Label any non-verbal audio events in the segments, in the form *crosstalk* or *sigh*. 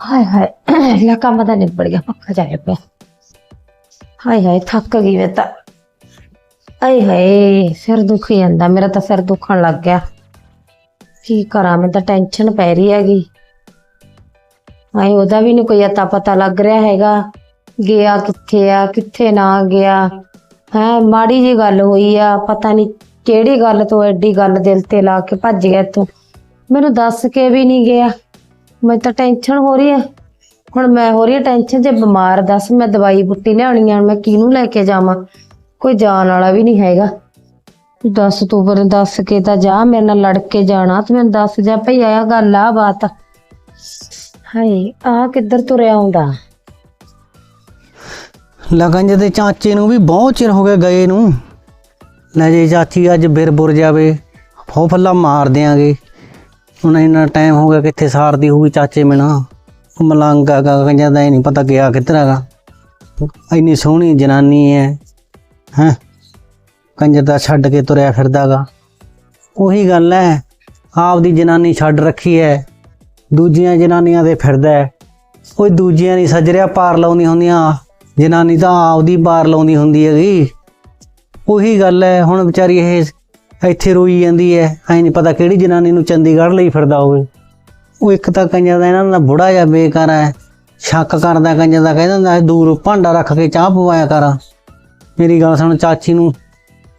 ਹਾਏ ਹਾਏ, ਲੈ ਕੰਮ ਤਾਂ ਨਿਬੜ ਗਿਆ ਪੱਖਾ ਜਾਏ ਪਿਆ। ਹਾਏ ਹਾਏ, ਥੱਕ ਗਈ ਮੈਂ ਤਾਂ। ਆਏ ਹਾਏ, ਸਿਰ ਦੁਖੀ ਜਾਂਦਾ, ਮੇਰਾ ਤਾਂ ਸਿਰ ਦੁਖਣ ਲੱਗ ਗਿਆ। ਕੀ ਕਰਾਂ ਮੈਂ ਤਾਂ ਟੈਨਸ਼ਨ ਪੈ ਰਹੀ ਹੈਗੀ। ਹਾਏ, ਉਹਦਾ ਵੀ ਨਹੀਂ ਕੋਈ ਅਤਾ ਪਤਾ ਲੱਗ ਰਿਹਾ ਹੈਗਾ। ਗਿਆ ਕਿੱਥੇ ਆ, ਕਿੱਥੇ ਨਾ ਗਿਆ। ਹੈ, ਮਾੜੀ ਜੀ ਗੱਲ ਹੋਈ ਆ, ਪਤਾ ਨਹੀਂ ਕਿਹੜੀ ਗੱਲ ਤੋਂ ਐਡੀ ਗੱਲ ਦਿਲ ਤੇ ਲਾ ਕੇ ਭੱਜ ਗਿਆ ਤੂੰ ਮੈਨੂੰ ਦੱਸ ਕੇ ਵੀ ਨਹੀਂ ਗਿਆ। ਮੈਨੂੰ ਤਾਂ ਟੈਨਸ਼ਨ ਹੋ ਰਹੀ ਹੈ। ਹੁਣ ਮੈਂ ਹੋ ਰਹੀ ਹੈ ਟੈਨਸ਼ਨ ਜੇ ਬਿਮਾਰ ਦੱਸ ਮੈਂ ਦਵਾਈ ਬੁੱਟੀ ਲਿਆਉਣੀ ਆ, ਮੈਂ ਕਿਹਨੂੰ ਲੈ ਕੇ ਜਾਵਾਂ? ਕੋਈ ਜਾਣ ਵਾਲਾ ਵੀ ਨਹੀਂ ਹੈਗਾ। ਤੂੰ ਦੱਸ ਤੂੰ ਪਰ ਦੱਸ ਕੇ ਤਾਂ ਜਾ, ਮੇਰੇ ਨਾਲ ਲੜ ਕੇ ਜਾਣਾ, ਤੂੰ ਮੈਨੂੰ ਦੱਸ ਜਾ ਭਈ ਆਇਆ ਗੱਲ ਆ ਬਾਤ। ਹਾਏ ਆ ਕਿੱਧਰ ਤੁਰਿਆ ਆਉਂਦਾ? ਲਗਨ ਦੇ ਚਾਚੇ ਨੂੰ ਵੀ ਬਹੁਤ ਚਿਰ ਹੋ ਗਿਆ ਗਏ ਨੂੰ। ਲੈ ਜੇ ਚਾਚੀ ਅੱਜ ਬਿਰ ਬੁਰ ਜਾਵੇ ਫੋ ਮਾਰ ਦਿਆਂਗੇ। ਹੁਣ ਇੰਨਾ ਟਾਈਮ ਹੋ ਗਿਆ ਕਿੱਥੇ ਸਾਰਦੀ ਹੋਊਗੀ ਚਾਚੇ ਬਿਨਾ ਉਹ ਮਲੰਗਾ ਗਾ ਕੰਜਾ ਦਾ ਨਹੀਂ ਪਤਾ ਗਿਆ ਕਿੱਧਰ ਹੈਗਾ। ਇੰਨੀ ਸੋਹਣੀ ਜਨਾਨੀ ਹੈ ਹੈ? ਕੰਜਰ ਦਾ ਛੱਡ ਕੇ ਤੁਰਿਆ ਫਿਰਦਾਗਾ ਉਹੀ ਗੱਲ ਹੈ, ਆਪਦੀ ਜਨਾਨੀ ਛੱਡ ਰੱਖੀ ਹੈ, ਦੂਜੀਆਂ ਜਨਾਨੀਆਂ ਦੇ ਫਿਰਦਾ ਹੈ। ਕੋਈ ਦੂਜੀਆਂ ਨਹੀਂ ਸੱਜਰਿਆ ਪਾਰ ਲਾਉਂਦੀ ਹੁੰਦੀਆਂ। ਜਨਾਨੀ ਤਾਂ ਆਪਦੀ ਪਾਰ ਲਾਉਂਦੀ ਹੁੰਦੀ ਹੈਗੀ। ਉਹੀ ਗੱਲ ਹੈ, ਹੁਣ ਵਿਚਾਰੀ ਇਹ ਇੱਥੇ ਰੋਈ ਜਾਂਦੀ ਹੈ ਐ ਨਹੀਂ ਪਤਾ ਕਿਹੜੀ ਜਨਾਨੀ ਨੂੰ ਚੰਡੀਗੜ੍ਹ ਲਈ ਫਿਰਦਾ ਹੋਵੇ। ਉਹ ਇੱਕ ਤਾਂ ਕੰਜਰ ਦਾ ਇਹਨਾਂ ਦਾ ਬੁੜਾ ਜਿਹਾ ਬੇਕਾਰ ਹੈ ਸ਼ੱਕ ਕਰਦਾ ਕੰਜਰ ਦਾ ਕਹਿੰਦਾ ਹੁੰਦਾ ਦੂਰ ਭਾਂਡਾ ਰੱਖ ਕੇ ਚਾਹ ਪਵਾਇਆ ਕਰ। ਮੇਰੀ ਗੱਲ ਸੁਣ ਚਾਚੀ ਨੂੰ।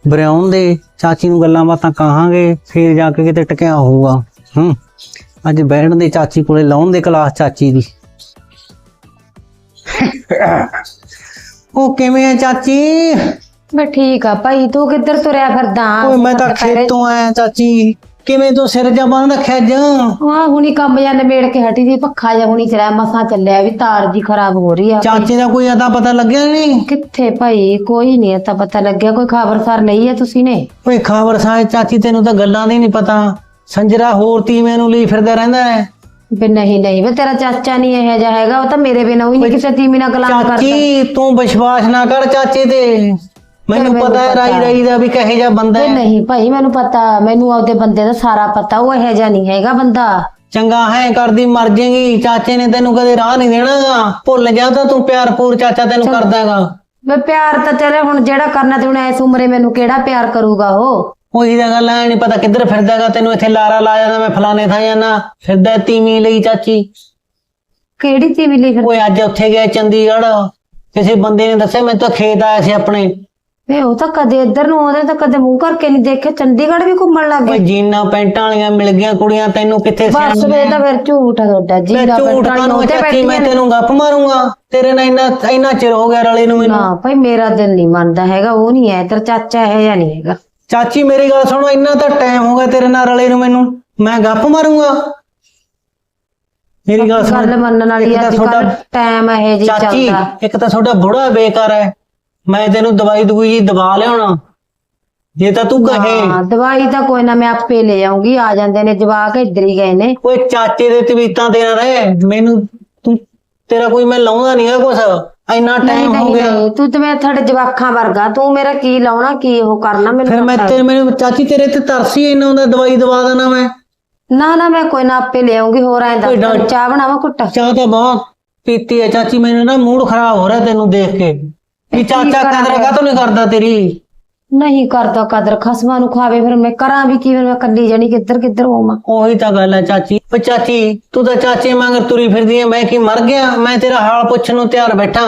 ਬਰਿਆਉਣ ਦੇ ਚਾਚੀ ਨੂੰ ਗੱਲਾਂ ਬਾਤਾਂ ਕਹਾਂਗੇ ਫੇਰ ਜਾ ਕੇ ਕਿਤੇ ਟਕਿਆ ਹੋਊਗਾ। ਹੂੰ। ਅੱਜ ਬੈਠਣ ਦੇ ਚਾਚੀ ਕੋਲੇ ਲਾਉਣ ਦੇ ਕਲਾਸ ਚਾਚੀ ਦੀ। *laughs* ਉਹ ਕਿਵੇਂ ਆ ਚਾਚੀ? ਮੈਂ ਠੀਕ ਆ ਭਾਈ ਤੂੰ ਕਿੱਧਰ ਤੁਰਿਆ ਫਿਰਦਾ? ਓਏ ਮੈਂ ਤਾਂ ਖੇਤੋਂ ਆਇਆ ਚਾਚੀ। ਕਿਵੇਂ ਤੂੰ ਸਿਰ ਜਾ ਬੰਨ ਰੱਖਿਆ ਜਾਂ ਹਾਂ ਹੁਣੀ ਕੰਮ ਜਾਂ ਨਿਬੇੜ ਕੇ ਹਟੀ ਸੀ ਪੱਖਾ ਜਾਂ ਹੁਣੀ ਚਲਾਇਆ ਮਸਾਂ ਚੱਲਿਆ ਵੀ ਤਾਰ ਜੀ ਖਰਾਬ ਹੋ ਰਹੀ ਆ ਚਾਚੀ ਦਾ ਕੋਈ ਅਤਾ ਪਤਾ ਲੱਗਿਆ ਨਹੀਂ? ਕਿੱਥੇ ਭਾਈ ਕੋਈ ਨਹੀਂ ਤਾਂ ਪਤਾ ਲੱਗਿਆ ਕੋਈ ਖਬਰਸਾਰ ਨਹੀਂ ਹੈ ਤੁਸੀਂ ਨੇ। ਓਏ ਖਬਰ ਸਾਹ ਚਾਚੀ ਤੈਨੂੰ ਤਾਂ ਗੱਲਾਂ ਦੀ ਨਹੀਂ ਪਤਾ। ਸੰਜਰਾ ਹੋਰ ਤੀਵੇਂ ਨੂੰ ਲਈ ਫਿਰਦਾ ਰਹਿੰਦਾ ਹੈ। ਵੀ ਨਹੀਂ ਨਹੀਂ ਵੇ ਤੇਰਾ ਚਾਚਾ ਨਹੀਂ ਇਹੋ ਜਿਹਾ ਹੈਗਾ ਉਹ ਤਾਂ ਮੇਰੇ ਬਿਨਾਂ ਵੀ ਨਹੀਂ ਕਿਸੇ ਤੀਮੀ ਨਾਲ ਗੱਲਾਂ ਕਰਦਾ। ਚਾਚੀ ਤੂੰ ਵਿਸ਼ਵਾਸ ਨਾ ਕਰ ਚਾਚੇ ਤੇ। ਮੈਨੂੰ ਪਤਾ ਹੈ ਰਾਈ ਰਾਈ ਦਾ ਵੀ ਕਹੇ ਜਾ ਬੰਦਾ ਹੈ। ਨਹੀਂ ਭਾਈ ਮੈਨੂੰ ਪਤਾ। ਮੈਨੂੰ ਆਪਦੇ ਬੰਦੇ ਦਾ ਸਾਰਾ ਪਤਾ ਉਹ ਇਹੋ ਜਿਹਾ ਨਹੀਂ ਹੈਗਾ ਬੰਦਾ। ਚੰਗਾ ਹੈ ਕਰਦੀ ਮਰ ਜਾਏਗੀ। ਚਾਚੇ ਨੇ ਤੈਨੂੰ ਕਦੇ ਰਾਹ ਨਹੀਂ ਦੇਣਾਗਾ। ਭੁੱਲ ਜਾ ਤਾਂ ਤੂੰ ਪਿਆਰ ਪੂਰ ਚਾਚਾ ਤੈਨੂੰ ਕਰਦਾਗਾ। ਵੇ ਪਿਆਰ ਤਾਂ ਤੇਰੇ ਹੁਣ ਜਿਹੜਾ ਕਰਨਾ ਤੇ ਹੁਣ ਐਸ ਉਮਰੇ ਮੈਨੂੰ ਕਿਹੜਾ ਪਿਆਰ ਕਰੂਗਾ ਉਹ? ਉਹੀ ਤਾਂ ਗੱਲ ਐ ਨਹੀਂ ਪਤਾ ਕਿੱਧਰ ਫਿਰਦਾਗਾ। ਤੈਨੂੰ ਇੱਥੇ ਲਾਰਾ ਲਾ ਜਾਂਦਾ ਮੈਂ ਫਲਾਣੇ ਥਾਂ ਜਾਣਾ ਫਿਰਦਾ ਤੀਵੀਂ ਲਈ ਚਾਚੀ। ਕਿਹੜੀ ਤੀਵੀ ਲਈ ਫਿਰ ਓਏ ਅੱਜ ਉੱਥੇ ਗਿਆ ਚੰਡੀਗੜ੍ਹ। ਕਿਸੇ ਬੰਦੇ ਨੇ ਦੱਸਿਆ ਮੈਂ ਤਾਂ ਖੇਤ ਆਇਆ ਸੀ ਆਪਣੇ। ਵੇ ਉਹ ਤਾਂ ਕਦੇ ਇੱਧਰ ਨੂੰ ਆਉਂਦੇ ਤਾਂ ਕਦੇ ਮੂੰਹ ਕਰਕੇ ਨਹੀਂ ਦੇਖੇ ਚੰਡੀਗੜ੍ਹ ਵੀ ਘੁੰਮਣ ਲੱਗ ਓਏ ਗਏ ਜੀਨਾ ਪੈਂਟਾਂ ਵਾਲੀਆਂ ਮਿਲ ਗਈਆਂ ਕੁੜੀਆਂ ਤੈਨੂੰ ਕਿੱਥੇ ਬਸ ਵੇ ਤਾਂ ਫਿਰ ਝੂਠ ਆ ਤੁਹਾਡਾ ਮੈਂ ਝੂਠ ਕਾਨੂੰ ਉੱਤੇ ਚਾਚੀ ਮੈਂ ਤੈਨੂੰ ਗੱਪ ਮਾਰੂੰਗਾ। ਤੇਰੇ ਨਾਲ ਇੰਨਾ ਇੰਨਾ ਚਿਰ ਹੋ ਗਿਆ ਰਲੇ ਨੂੰ ਮੈਨੂੰ। ਨਾ ਭਾਈ ਮੇਰਾ ਦਿਲ ਨਹੀਂ ਮੰਨਦਾ ਹੈਗਾ ਉਹ ਨਹੀਂ ਹੈ ਤੇਰਾ ਚਾਚਾ ਹੈ ਜਾਂ ਨਹੀਂ ਹੈਗਾ। ਚਾਚੀ ਮੇਰੀ ਗੱਲ ਸੁਣੋ ਇੰਨਾ ਤਾਂ ਟਾਈਮ ਹੋ ਗਿਆ ਤੇਰੇ ਨਾਲ ਰਲੇ ਨੂੰ ਮੈਨੂੰ। ਮੈਂ ਗੱਪ ਮਾਰੂੰਗਾ। ਮੇਰੀ ਗੱਲ ਸੁਣ। ਗੱਲ ਮੰਨਣ ਵਾਲੀ ਇੱਕ ਤਾਂ ਅੱਜ ਕੱਲ ਤੁਹਾਡਾ- ਟਾਈਮ ਇਹ ਜੀ ਚਾਚੀ ਚੱਲਦਾ। ਇੱਕ ਤਾਂ ਤੁਹਾਡਾ ਬੁੜਾ ਬੇਕਾਰ ਹੈ। ਮੈਂ ਤੈਨੂੰ ਦਵਾਈ ਜੀ ਦਵਾ ਲਿਆਉਣਾ। ਜੇ ਤਾਂ ਤੂੰ ਕਹੇ। ਹਾਂ ਦਵਾਈ ਤਾਂ ਕੋਈ ਨਾ ਮੈਂ ਆਪੇ ਲੈ ਆਉਂਗੀ ਆ ਜਾਂਦੇ ਨੇ ਜਵਾਕ ਇੱਧਰ ਹੀ ਗਏ ਨੇ। ਓਏ ਚਾਚੇ ਦੇ ਤਵੀਤਾਂ ਤੇ ਨਾ ਰਹਿ। ਮੈਨੂੰ ਤੂੰ ਤੇਰਾ ਕੋਈ ਮੈਂ ਲਾਉਂਦਾ ਨਹੀਂ ਹੈ ਕੁਛ। ਇੰਨਾ ਟਾਈਮ ਹੋ ਗਿਆ। ਤੂੰ ਤੇ ਮੈਂ ਤੁਹਾਡੇ ਜਵਾਕਾਂ ਵਰਗਾ। ਤੂੰ ਮੇਰਾ ਕੀ ਲਾਉਣਾ ਕੀ ਉਹ ਕਰਨਾ ਮੈਨੂੰ ਫਿਰ ਮੈਂ ਪਤਾ। ਤੇ ਮੈਨੂੰ ਚਾਚੀ ਤੇਰੇ ਤੇ ਤਰਸੀ ਇੰਨਾ ਹੁੰਦਾ ਦਵਾਈ ਦਵਾ ਦੇਣਾ ਮੈਂ। ਨਾ ਨਾ ਮੈਂ ਕੋਈ ਨਾ ਆਪੇ ਲੈ ਆਉਂਗੀ ਹੋਰ ਐਂ ਤੈਨੂੰ ਚਾਹ ਬਣਾਵਾਂ ਕੁੱਟ ਚਾਹ ਤਾਂ ਬਹੁਤ ਪੀਤੀ ਹੈ ਚਾਚੀ ਮੈਨੂੰ ਨਾ ਮੂਡ ਖਰਾਬ ਹੋ ਰਿਹਾ ਤੈਨੂੰ ਦੇਖ ਕੇ। ਵੀ ਚਾਚਾ ਕਦਰ ਕਾਹਤੋਂ ਨਹੀਂ ਕਰਦਾ ਤੇਰੀ? ਨਹੀਂ ਕਰਦਾ ਕਦਰ ਖਸਮਾਂ ਨੂੰ ਖਾਵੇ ਫਿਰ ਮੈਂ ਕਰਾਂ ਵੀ ਕਿਵੇਂ ਮੈਂ ਕੱਲੀ ਜਣੀ ਕਿੱਧਰ ਕਿੱਧਰ ਹੋਵਾਂ? ਉਹੀ ਤਾਂ ਗੱਲ ਹੈ ਚਾਚੀ। ਓ ਚਾਚੀ ਤੂੰ ਤਾਂ ਚਾਚੇ ਮਗਰ ਤੁਰੀ ਫਿਰਦੀ ਹੈ ਮੈਂ ਕੀ ਮਰ ਗਿਆ? ਮੈਂ ਤੇਰਾ ਹਾਲ ਪੁੱਛਣ ਨੂੰ ਤਿਆਰ ਬੈਠਾ।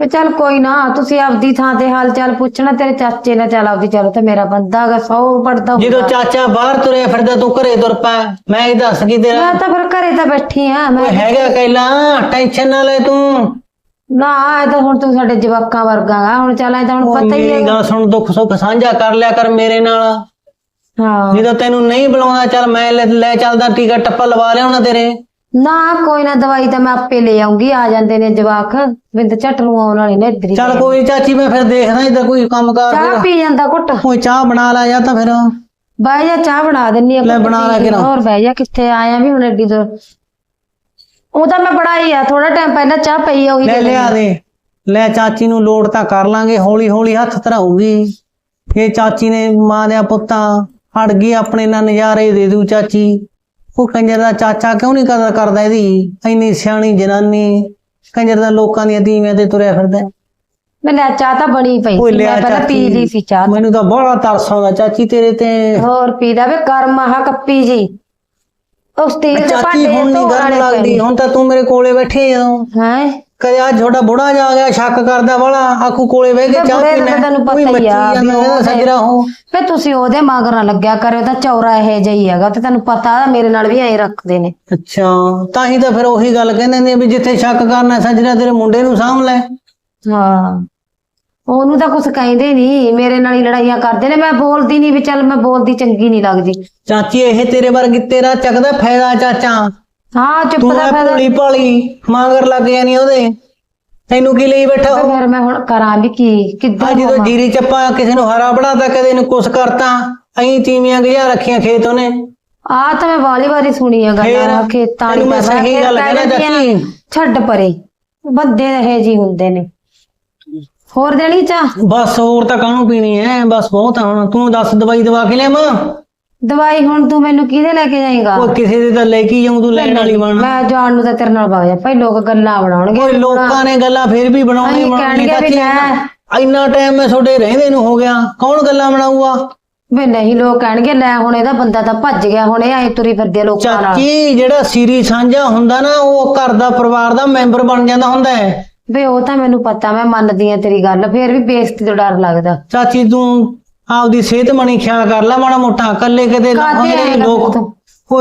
ਵੀ ਚੱਲ ਕੋਈ ਨਾ ਤੁਸੀਂ ਆਪਦੀ ਥਾਂ ਤੇ ਹਾਲ ਚਾਲ ਪੁੱਛਣਾ ਤੇਰੇ ਚਾਚੇ ਨਾਲ ਚੱਲ ਆਪਦੀ ਚਲੋ ਤੇ ਮੇਰਾ ਬੰਦਾ ਹੈਗਾ ਸੌ ਪੜਦਾ ਜਦੋਂ ਚਾਚਾ ਬਾਹਰ ਤੁਰਿਆ ਫਿਰਦਾ ਤੂੰ ਘਰੇ ਤੁਰ ਪਾ। ਮੈਂ ਇਹ ਦੱਸ ਕੀ ਤੇਰਾ? ਮੈਂ ਤਾਂ ਫਿਰ ਘਰੇ ਤਾਂ ਬੈਠੀ ਆ ਮੈਂ ਹੈਗਾ ਕੈਲਾ ਟੈਨਸ਼ਨ ਨਾ ਲੈ ਤੂੰ। ਨਾ ਇਹ ਤਾਂ ਹੁਣ ਤੂੰ ਸਾਡੇ ਜਵਾਕਾਂ ਵਰਗਾ ਗਾ। ਹੁਣ ਚੱਲ ਇਹ ਤਾਂ ਹੁਣ ਪਤਾ ਹੀ ਮੇਰੀ ਹੈ ਗੱਲ ਸੁਣ ਦੁੱਖ ਸੁੱਖ ਸਾਂਝਾ ਕਰ ਲਿਆ ਕਰ ਮੇਰੇ ਨਾਲ। ਹਾਂ। ਜਦੋਂ ਤੈਨੂੰ ਨਹੀਂ ਬੁਲਾਉਂਦਾ ਚੱਲ ਮੈਂ ਲੈ ਲੈ ਚੱਲਦਾ ਟਿਕਟ ਟੱਪਾ ਲਵਾ ਲਿਆਉਣਾ ਤੇਰੇ। ਨਾ ਕੋਈ ਨਾ ਦਵਾਈ ਤਾਂ ਮੈਂ ਆਪੇ ਲੈ ਆਉਂਗੀ ਆ ਜਾਂਦੇ ਨੇ ਜਵਾਕ। ਬਿੰਦ ਝੱਟ ਨੂੰ ਆਉਣ ਵਾਲੇ ਨੇ ਇੱਧਰ ਹੀ। ਚੱਲ ਕੋਈ ਨੀ ਚਾਚੀ ਮੈਂ ਫਿਰ ਦੇਖਦਾ ਇੱਧਰ ਕੋਈ ਕੰਮ ਕਾਰ ਚਾਹ ਪੀ ਜਾਂਦਾ ਘੁੱਟ। ਕੋਈ ਚਾਹ ਬਣਾ ਲੈ ਜਾਂ ਤਾਂ ਫਿਰ। ਬਹਿ ਜਾ ਚਾਹ ਬਣਾ ਦਿੰਨੀ ਆ ਲੈ ਘੁੱਟ ਬਣਾ ਲੈ ਪੀ ਕੇ। ਕਿਰਾ। ਹੋਰ ਬਹਿ ਜਾ ਕਿੱਥੇ ਆਇਆ ਵੀ ਹੁਣ ਐਡੀ ਦੂਰ। ਉਹ ਤਾਂ ਮੈਂ ਬਣਾਈ ਆ ਥੋੜਾ ਟਾਈਮ ਪਹਿਲਾਂ ਚਾਹ ਪਈ ਆ ਉਹੀ ਲੈ ਦੇ ਲਿਆ ਦੇ। ਲੈ ਚਾਚੀ ਨੂੰ ਲੋੜ ਤਾਂ ਕਰ ਲਾਂਗੇ ਹੌਲੀ ਹੌਲੀ ਹੱਥ ਧਰਾਊਗੀ। ਇਹ ਚਾਚੀ ਨੇ ਮਾਂ ਦੇ ਪੁੱਤਾਂ ਹਟ ਗਈ ਆਪਣੇ ਨਾਲ ਨਜ਼ਾਰੇ ਦੇ ਦੂ ਚਾਚੀ। ਉਹ ਕੰਜਰ ਦਾ ਚਾਚਾ ਕਿਉਂ ਨਹੀਂ ਕਦਰ ਕਰਦਾ ਇਹਦੀ? ਇੰਨੀ ਸਿਆਣੀ ਜਨਾਨੀ ਕੰਜਰ ਦਾ ਲੋਕਾਂ ਦੀਆਂ ਤੀਵੀਆਂ ਤੇ ਤੁਰਿਆ ਫਿਰਦਾ। ਮੈਂ ਲੈ ਚਾਹ ਤਾਂ ਬਣੀ ਪਈ ਓਏ ਸੀ ਲਿਆ ਮੈਂ ਪਹਿਲਾਂ ਚਾਚੀ। ਪੀ ਲਈ ਸੀ ਚਾਹ ਮੈਨੂੰ ਤਾਂ ਬੜਾ ਤਰਸ ਆਉਂਦਾ ਚਾਚੀ ਤੇਰੇ ਤੇ। ਹੋਰ ਪੀ ਲੈ ਵੇ ਕਰਮ ਆਹ ਕੱਪੀ ਜੀ। ਉਸ ਤੀਰ ਦੇ ਚਾਚੀ ਭਾਂਡੇ ਹੁਣ ਨਹੀਂ ਵਾਲੇ ਲੱਗਦੀ ਹੁਣ ਤਾਂ ਤੂੰ ਮੇਰੇ ਕੋਲੇ ਬੈਠੀ ਜਦੋਂ ਹੈ? ਕਦੇ ਆ ਛੋਟਾ ਬੁੜਾ ਜਾ ਗਿਆ ਸ਼ੱਕ ਕਰਦਾ ਵਾਲਾ ਆਖੂ ਕੋਲੇ ਬਹਿ ਕੇ ਚਾਹ ਪੀਣਾ। ਤੈਨੂੰ ਪਤਾ ਹੀ ਆ ਵੀ ਉਹ ਸੱਜਰਾ ਹੋ। ਫੇ ਤੁਸੀਂ ਉਹਦੇ ਮਗਰ ਨਾ ਲੱਗਿਆ ਕਰਿਓ ਤਾਂ ਚੌਰਾ ਇਹ ਜਿਹੀ ਹੈਗਾ ਤੇ ਤੈਨੂੰ ਪਤਾ ਮੇਰੇ ਨਾਲ ਵੀ ਐਂ ਰੱਖਦੇ ਨੇ। ਅੱਛਾ ਤਾਂ ਹੀ ਤਾਂ ਫਿਰ ਉਹੀ ਗੱਲ ਕਹਿੰਦੇ ਨੇ ਵੀ ਜਿੱਥੇ ਸ਼ੱਕ ਕਰਨਾ ਸੱਜਰਾ ਤੇਰੇ ਮੁੰਡੇ ਨੂੰ ਸਾਂਭ ਲੈ। ਹਾਂ। ਉਹਨੂੰ ਤਾਂ ਕੁਝ ਕਹਿੰਦੇ ਨਹੀਂ ਮੇਰੇ ਨਾਲ ਹੀ ਲੜਾਈਆਂ ਕਰਦੇ ਨੇ ਮੈਂ ਬੋਲਦੀ ਨਹੀਂ ਵੀ ਚੱਲ ਮੈਂ ਬੋਲਦੀ ਚੰਗੀ ਨਹੀਂ ਲੱਗਦੀ ਚਾਚੀ ਇਹ ਤੇਰੇ ਵਰਗੀ ਤੇਰਾ ਚੱਕਦਾ ਫਾਇਦਾ ਚਾਚਾ ਹਾਂ ਚੁੱਪ ਤੂੰ ਦਾ ਐ ਫਾਇਦਾ ਭੋਲੀ ਭਾਲੀ ਮਾਂਗਰ ਲੱਗ ਜਾਣੀ ਉਹਦੇ ਤੈਨੂੰ ਕੀ ਲਈ ਬੈਠਾ ਉਹ? ਫਿਰ ਮੈਂ ਹੁਣ ਕਰਾਂ ਵੀ ਕੀ ਕਿੱਦਾਂ ਆ ਜਦੋਂ ਹੋਵਾਂ? ਜੀਰੀ ਚੱਪਾ ਕਿਸੇ ਨੂੰ ਹਰਾ ਬਣਾਤਾ ਕਦੇ ਨੂੰ ਕੁਛ ਕਰਤਾ ਅਹੀਂ ਤੀਵੀਆਂ ਗਿਆ ਰੱਖੀਆਂ ਖੇਤ ਉਹਨੇ ਆ ਤਾਂ ਮੈਂ ਵਾਲੀ ਵਾਰੀ ਸੁਣੀ ਆ ਫੇਰ? ਗੱਲਾਂ ਖੇਤਾਂ ਤੈਨੂੰ ਮੈਂ ਸਹੀ ਗੱਲ ਕਹਿ ਕਹਿਣਾ ਚਾਚੀ। ਛੱਡ ਪਰੇ ਬੰਦੇ ਇਹ ਜੀ ਹੁੰਦੇ ਨੇ ਹੋਰ ਦੇਣੀ ਚਾਹ? ਬਸ ਹੋਰ ਤਾਂ ਕਾਹਨੂੰ ਪੀਣੀ ਐ? ਬਸ ਬਹੁਤ ਆ ਹੁਣ। ਤੂੰ ਦੱਸ ਦਵਾਈ ਦਵਾ ਕੇ ਲਿਆਵਾਂ? ਦਵਾਈ ਹੁਣ ਤੂੰ ਮੈਨੂੰ ਕਿਹਦੇ ਲੈ ਕੇ ਜਾਏਗਾ? ਉਹ ਕਿਸੇ ਦੇ ਤਾਂ ਲੈ ਕੇ ਜਾਉਂ ਤੂੰ ਲੈਣ ਵਾਲੀ ਬਣ। ਮੈਂ ਜਾਣ ਨੂੰ ਤਾਂ ਤੇਰੇ ਨਾਲ ਵਗ ਜਾ। ਭਾਈ ਲੋਕ ਗੱਲਾਂ ਬਣਾਉਣਗੇ ਓਏ ਲੋਕਾਂ ਨੇ ਗੱਲਾਂ ਫੇਰ ਵੀ ਬਣਾਉਣੀ ਅਸੀਂ ਬਣਾਉਣੀ ਕਹਿਣਗੇ ਵੀ ਚਾਚੀ ਇੰਨਾ ਟਾਈਮ ਮੈਂ ਤੁਹਾਡੇ ਰਹਿੰਦੇ ਨੂੰ ਹੋ ਗਿਆ। ਕੌਣ ਗੱਲਾਂ ਬਣਾਊਗਾ? ਵੇ ਨਹੀਂ ਲੋਕ ਕਹਿਣਗੇ ਲੈ ਹੁਣ ਇਹਦਾ ਬੰਦਾ ਤਾਂ ਭੱਜ ਗਿਆ ਹੁਣ ਇਹ ਐ ਤੁਰੀ ਫਿਰਦੀ ਆ ਲੋਕਾਂ ਨਾਲ। ਚਾਚੀ ਜਿਹੜਾ ਸੀਰੀ ਸਾਂਝਾ ਹੁੰਦਾ ਨਾ ਉਹ ਘਰ ਦਾ ਪਰਿਵਾਰ ਦਾ ਮੈਂਬਰ ਬਣ ਜਾਂਦਾ ਹੁੰਦਾ ਹੈ। ਵੇ ਉਹ ਤਾਂ ਮੈਨੂੰ ਪਤਾ ਮੈਂ ਮੰਨਦੀ ਆ ਤੇਰੀ ਗੱਲ ਫੇਰ ਵੀ ਬੇਇੱਜ਼ਤੀ ਤੋਂ ਡਰ ਲੱਗਦਾ। ਚਾਚੀ ਤੂੰ ਆਪਦੀ ਸਿਹਤ ਮਣੀ ਖਿਆਲ ਕਰ ਲੈ ਮਾੜਾ ਮੋਟਾ ਇਕੱਲੇ ਕਿਤੇ ਕਾਹਤੇ ਲੋਕ ਤੂੰ?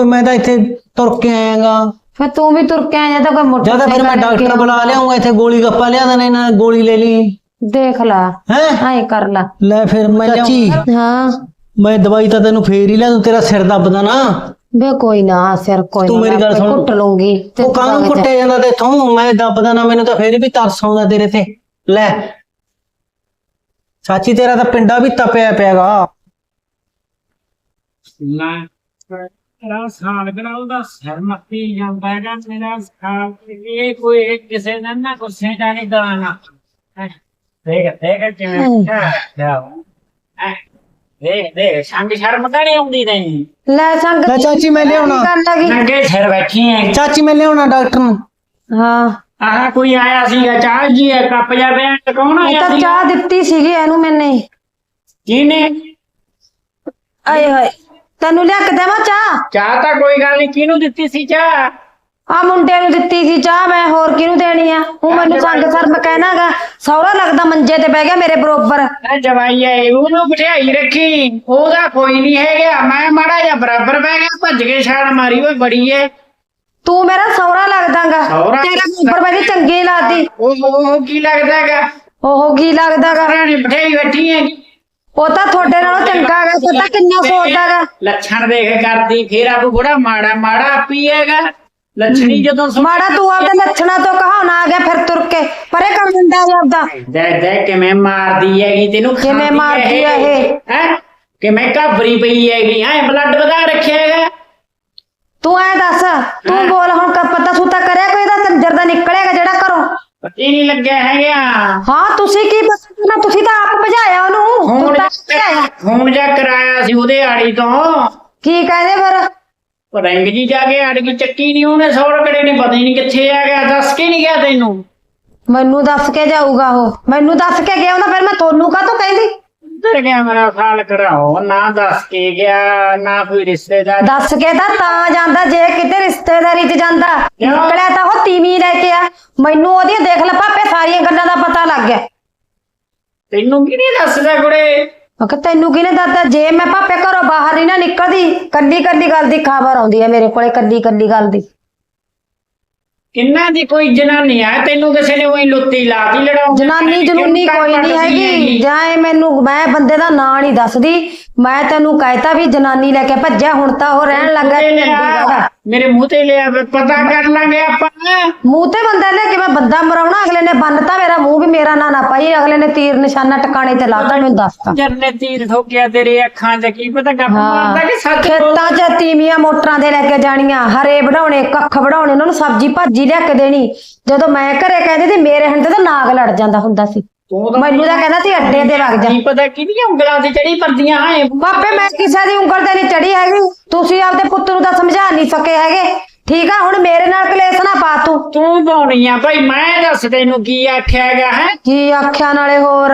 ਮੈਂ ਤਾਂ ਇੱਥੇ ਤੁਰ ਕੇ ਆਇਆਗਾ। ਫੇਰ ਤੂੰ ਵੀ ਤੁਰ ਕੇ ਆ ਜਾਂ ਤਾਂ ਕੋਈ ਜਾਂ ਤਾਂ ਫਿਰ ਮੈਂ ਡਾਕਟਰ ਬੁਲਾ ਲਿਆਉਂਗਾ ਇੱਥੇ ਗੋਲੀ ਗੱਪਾ ਲਿਆ ਦੇਣਾ ਇਹਨਾਂ ਨੇ ਗੋਲੀ ਲੈ ਲਈ। ਦੇਖ ਲਾ ਹੈ? ਐ ਕਰ ਲਾ। ਲੈ ਫਿਰ ਮੈਂ ਚਾਚੀ। ਹਾਂ। ਮੈਂ ਦਵਾਈ ਤਾਂ ਤੈਨੂੰ ਫੇਰ ਹੀ ਲਿਆ ਦੂੰ ਤੇਰਾ ਸਿਰ ਦੱਬਦਾ ਨਾ। ਵੇ ਕੋਈ ਨਾ ਸਿਰ ਕੋਈ ਤੂੰ ਮੇਰੀ ਗੱਲ ਆਪੇ ਸੁਣ। ਕੁੱਟ ਲਊਂਗੀ ਤੇ ਉਹ ਕਾਹਨੂੰ। ਕੁੱਟਿਆ ਜਾਂਦਾ ਤੇ ਥੋਂ ਮੈਂ ਦੱਬਦਾ ਨਾ ਮੈਨੂੰ ਤਾਂ ਫੇਰ ਵੀ ਤਰਸ ਆਉਂਦਾ ਤੇਰੇ ਤੇ। ਲੈ ਚਾਚੀ ਤੇਰਾ ਤਾਂ ਪਿੰਡਾ ਵੀ ਤਪਿਆ ਪਿਆਗਾ। ਨਾ ਮੇਰਾ ਸਾਲ ਗਰਾਉਂਦਾ ਸਿਰ ਮੱਤੀ ਜਾਂਦਾ ਹੈਗਾ ਮੇਰਾ ਸਾਲ ਇਹ ਕੋਈ ਕਿਸੇ ਨੇ ਨਾ ਗੁੱਸੇ ਚ ਨਹੀਂ ਗਾਣਾ ਦੇਖ ਦੇਖ ਕਿਵੇਂ ਜਾਓ ਦੇਖ ਦੇਖ ਸੰਗ ਸ਼ਰਮ ਤਾਂ ਨਹੀਂ ਆਉਂਦੀ ਨਹੀਂ ਲੈ ਸੰਗ ਲੈ ਚਾਚੀ ਮੈਂ ਲਿਆਉਣਾ। ਕਰ ਲਗੀ ਨੰਗੇ ਸਿਰ ਬੈਠੀ ਹੈ ਚਾਚੀ ਮੈਂ ਲਿਆਉਣਾ ਡਾਕਟਰ ਨੂੰ। ਹਾਂ। ਆਹ ਕੋਈ ਆਇਆ ਸੀਗਾ ਚਾਹ ਜੀ ਹੈ ਕੱਪ ਜਾ ਪਿਆ ਕੌਣ ਇਹ ਆਇਆ ਤਾਂ ਸੀ ਚਾਹ ਦਿੱਤੀ ਸੀਗੀ ਇਹਨੂੰ ਮੈਨੇ। ਕਿਹਨੇ? ਆਏ ਹਾਏ ਤੈਨੂੰ ਲਿਆ ਕੇ ਦੇਵਾਂ ਚਾਹ? ਚਾਹ ਤਾਂ ਕੋਈ ਗੱਲ ਨਹੀਂ ਕਿਹਨੂੰ ਦਿੱਤੀ ਸੀ ਚਾਹ? ਆ ਮੁੰਡੇ ਨੂੰ ਦਿੱਤੀ ਸੀ ਚਾਹ ਮੈਂ ਹੋਰ ਕਿਹਨੂੰ ਦੇਣੀ ਆ? ਉਹ ਮੈਨੂੰ ਸੰਗ ਸਰਮ ਕਹਿਣਾਗਾ ਸੌਰਾ ਲੱਗਦਾ ਮੰਜੇ ਤੇ ਬਹਿ ਗਿਆ ਮੇਰੇ ਬਰੋਬਰ। ਆ ਜਵਾਈ ਹੈ ਉਹਨੂੰ ਬਿਠਾਈ ਰੱਖੀ। ਉਹਦਾ ਕੋਈ ਨਹੀਂ ਹੈਗਾ। ਮੈਂ ਮਾੜਾ ਜਿਹਾ ਬਰਾਬਰ ਬਹਿ ਗਿਆ ਭੱਜ ਕੇ ਛਾਲ ਮਾਰੀ ਓਏ ਬੜੀ ਏ। ਤੂੰ ਮੇਰਾ ਸੌਰਾ ਲੱਗਦਾਗਾ। ਸਹੁਰਾ? ਤੇਰਾ ਬਰੋਬਰ ਬੈਠੀ ਚੰਗੀ ਲੱਗਦੀ ਉਹ ਉਹ ਕੀ ਲੱਗਦਾ ਹੈਗਾ ਉਹ ਕੀ ਲੱਗਦਾਗਾ? ਰਾਣੀ ਬਿਠਾਈ ਬੈਠੀ ਹੈ ਉਹ ਤਾਂ ਤੁਹਾਡੇ ਨਾਲੋਂ ਚੰਗਾ ਗਾ ਪਤਾ ਕਿੰਨਾ ਸੋਚਦਾਗਾ। ਲੱਛਣ ਦੇਖ ਕਰਦੀ ਫੇਰ ਆਪੂ ਬੜਾ ਮਾੜਾ ਮਾੜਾ ਆਪੀ ਹੈਗਾ। ਲੱਛਣੀ ਜਦੋਂ ਸੁਣ ਮਾੜਾ ਤੂੰ ਆਪਦੇ ਲੱਛਣਾਂ ਤੋਂ ਕਹਾਉਣਾ ਆ ਗਿਆ ਫਿਰ ਤੁਰ ਕੇ। ਪਰੇ ਕਰ ਦਿੰਦਾ ਆਪਦਾ। ਦੇ ਦੇ ਕਿਵੇਂ ਮਾਰਦੀ ਹੈਗੀ ਤੈਨੂੰ? ਕਿਵੇਂ ਖਾਂਦੀ ਮਾਰਦੀ ਹੈ ਇਹ? ਹੈ? ਕਿਵੇਂ ਘਾਬਰੀ ਪਈ ਹੈਗੀ? ਹੈ ਬਲੱਡ ਵਧਾ ਰੱਖਿਆ ਹੈਗਾ? ਤੂੰ ਐ ਦੱਸ ਤੂੰ ਬੋਲ ਹੁਣ ਕ ਪਤਾ ਸੁਤਾ ਕਰਿਆ ਕੋਈ ਦਾ ਕੰਜਰ ਦਾ ਨਿਕਲੇਗਾ ਜਿਹੜਾ ਘਰੋਂ? ਪਤੀ ਨਹੀਂ ਲੱਗਿਆ ਹੈਗਾ। ਹਾਂ ਤੁਸੀਂ ਕੀ ਪਤਾ ਕਰਨਾ? ਤੁਸੀਂ ਤਾਂ ਆਪ ਭਜਾਇਆ ਉਹਨੂੰ। ਤੂੰ ਹੁਣ ਤਾਂ ਭਜਾਇਆ। ਹੁਣ ਜਾ ਕਰਾਇਆ ਸੀ ਉਹਦੇ ਆੜੀ ਤੋਂ। ਕੀ ਕਹਿੰਦੇ ਫਿਰ? ਉਹ ਰੰਗ ਜੀ ਜਾ ਕੇ ਅੜ ਗਈ ਚੱਕੀ ਨਹੀਂ ਉਹਨੇ ਸੌ ਰੁਪਏ ਨੇ ਪਤਾ ਹੀ ਨਹੀਂ ਕਿੱਥੇ ਆ ਗਿਆ ਦੱਸ ਕੇ ਨਹੀਂ ਗਿਆ ਤੈਨੂੰ। ਮੈਨੂੰ ਦੱਸ ਕੇ ਜਾਊਗਾ ਉਹ। ਮੈਨੂੰ ਦੱਸ ਕੇ ਗਿਆ ਉਹਨਾਂ ਫਿਰ ਮੈਂ ਤੁਹਾਨੂੰ ਕਾਹਤੋਂ ਕਹਿੰਦੀ? ਉੱਧਰ ਗਿਆ ਮੇਰਾ ਖਾਲ ਕਰਾਓ ਨਾ ਦੱਸ ਕੇ ਗਿਆ ਨਾ ਕੋਈ ਰਿਸ਼ਤੇਦਾਰ। ਦੱਸ ਕੇ ਤਾਂ ਤਾਂ ਜਾਂਦਾ ਜੇ ਕਿਤੇ ਰਿਸ਼ਤੇਦਾਰੀ 'ਚ ਜਾਂਦਾ। ਨਿਕਲਿਆ ਤਾਂ ਉਹ ਤੀਵੀਂ ਲੈ ਕੇ ਆ। ਮੈਨੂੰ ਉਹਦੀਆਂ ਦੇਖ ਲੈ ਪਾਪੇ ਸਾਰੀਆਂ ਗੱਲਾਂ ਦਾ ਪਤਾ ਲੱਗ ਗਿਆ। ਤੈਨੂੰ ਕੀ ਨਹੀਂ ਦੱਸਦਾ ਕੁੜੇ? ਮੈਂ ਕਿਹਾ ਤੈਨੂੰ ਕਿਹਨੇ ਦੱਸਦਾ ਜੇ ਮੈਂ ਪਾਪੇ ਘਰੋਂ ਬਾਹਰ ਨਹੀਂ ਨਾ ਨਿਕਲਦੀ ਕੱਲੀ ਕੱਲੀ ਗੱਲ ਦੀ ਖਬਰ ਆਉਂਦੀ ਹੈ ਮੇਰੇ ਕੋਲੇ ਕੱਲੀ ਕੱਲੀ ਗੱਲ ਦੀ। ਕਿੰਨਾ ਦੀ ਕੋਈ ਜਨਾਨੀ ਆ? ਤੈਨੂੰ ਕਿਸੇ ਨੇ ਉਹੀ ਲੁੱਤੀ ਲਾਤੀ ਲੜਾਉਂ ਜਨਾਨੀ ਜਨੂਨੀ ਕੋਈ ਨਹੀਂ ਹੈਗੀ। ਜਾਂ ਇਹ ਮੈਨੂੰ ਮੈਂ ਬੰਦੇ ਦਾ ਨਾਂ ਨਹੀਂ ਦੱਸਦੀ। ਮੈਂ ਤੈਨੂੰ ਕਹਿਤਾ ਵੀ ਜਨਾਨੀ ਲੈ ਕੇ ਭੱਜਿਆ ਹੁਣ ਤਾਂ ਉਹ ਰਹਿਣ ਲੱਗਾ ਚੰਡੀਗੜ੍ਹ ਮੇਰੇ ਮੂੰਹ ਤੇ ਲਿਆ ਫਿਰ ਪਤਾ ਕਰ ਲਾਂਗੇ ਆਪਾਂ। ਮੂੰਹ ਤੇ ਬੰਦਾ ਲੈ ਕੇ ਮੈਂ ਬੰਦਾ ਮਰਾਉਣਾ ਅਗਲੇ ਨੇ ਬੰਨਤਾ ਮੇਰਾ ਮੂੰਹ ਵੀ ਮੇਰਾ ਨਾਂ ਨਾ ਪਾਈ ਅਗਲੇ ਨੇ ਤੀਰ ਨਿਸ਼ਾਨਾ ਟਿਕਾਣੇ ਤੇ ਲਾਤਾ ਮੈਨੂੰ ਦੱਸਤਾ ਜਰਨੇ ਤੀਰ ਠੋਕਿਆ ਤੇਰੇ ਅੱਖਾਂ 'ਚ ਕੀ ਪਤਾ ਗੱਪ ਮਾਰਦਾ ਕਿ ਸੱਚ ਖੇਤਾਂ 'ਚ ਤੀਵੀਆਂ ਮੋਟਰਾਂ ਦੇ ਲੈ ਕੇ ਜਾਣੀਆਂ ਹਰੇ ਵਢਾਉਣੇ ਕੱਖ ਵਢਾਉਣੇ ਉਹਨਾਂ ਨੂੰ ਸਬਜ਼ੀ ਭਾਜੀ ਲਿਆ ਕੇ ਦੇਣੀ। ਜਦੋਂ ਮੈਂ ਘਰੇ ਕਹਿੰਦੀ ਤੇ ਮੇਰੇ ਹੰਦੇ ਤੇ ਨਾਗ ਲੜ ਜਾਂਦਾ ਹੁੰਦਾ ਸੀ। ਤੂੰ ਤਾਂ ਮੈਨੂੰ ਤਾਂ ਕਹਿੰਦਾ ਸੀ ਅੱਡੇ ਤੇ ਵਗ ਜਾ। ਨਹੀਂ ਪਤਾ ਕਿਹਦੀਆਂ ਉਂਗਲਾਂ ਤੇ ਚੜੀ ਪਰਦੀਆਂ ਹੈ ਪਾਪੇ ਮੈਂ ਕਿਸੇ ਦੀ ਉਂਗਲ ਤੇ ਨਹੀਂ ਚੜੀ ਹੈਗੀ। ਤੁਸੀਂ ਆਪਦੇ ਪੁੱਤ ਨੂੰ ਤਾਂ ਸਮਝਾ ਨਹੀਂ ਸਕੇ ਹੈਗੇ। ਠੀਕ ਆ ਹੁਣ ਮੇਰੇ ਨਾਲ ਕਲੇਸ਼ ਨਾ ਪਾ ਤੂੰ। ਤੂੰ ਪਾਉਣੀ ਆ? ਭਾਈ ਮੈਂ ਦੱਸ ਤੈਨੂੰ ਕੀ ਆਖਿਆਗਾ ਹੈ? ਕੀ ਆਖਿਆ ਨਾਲੇ ਹੋਰ?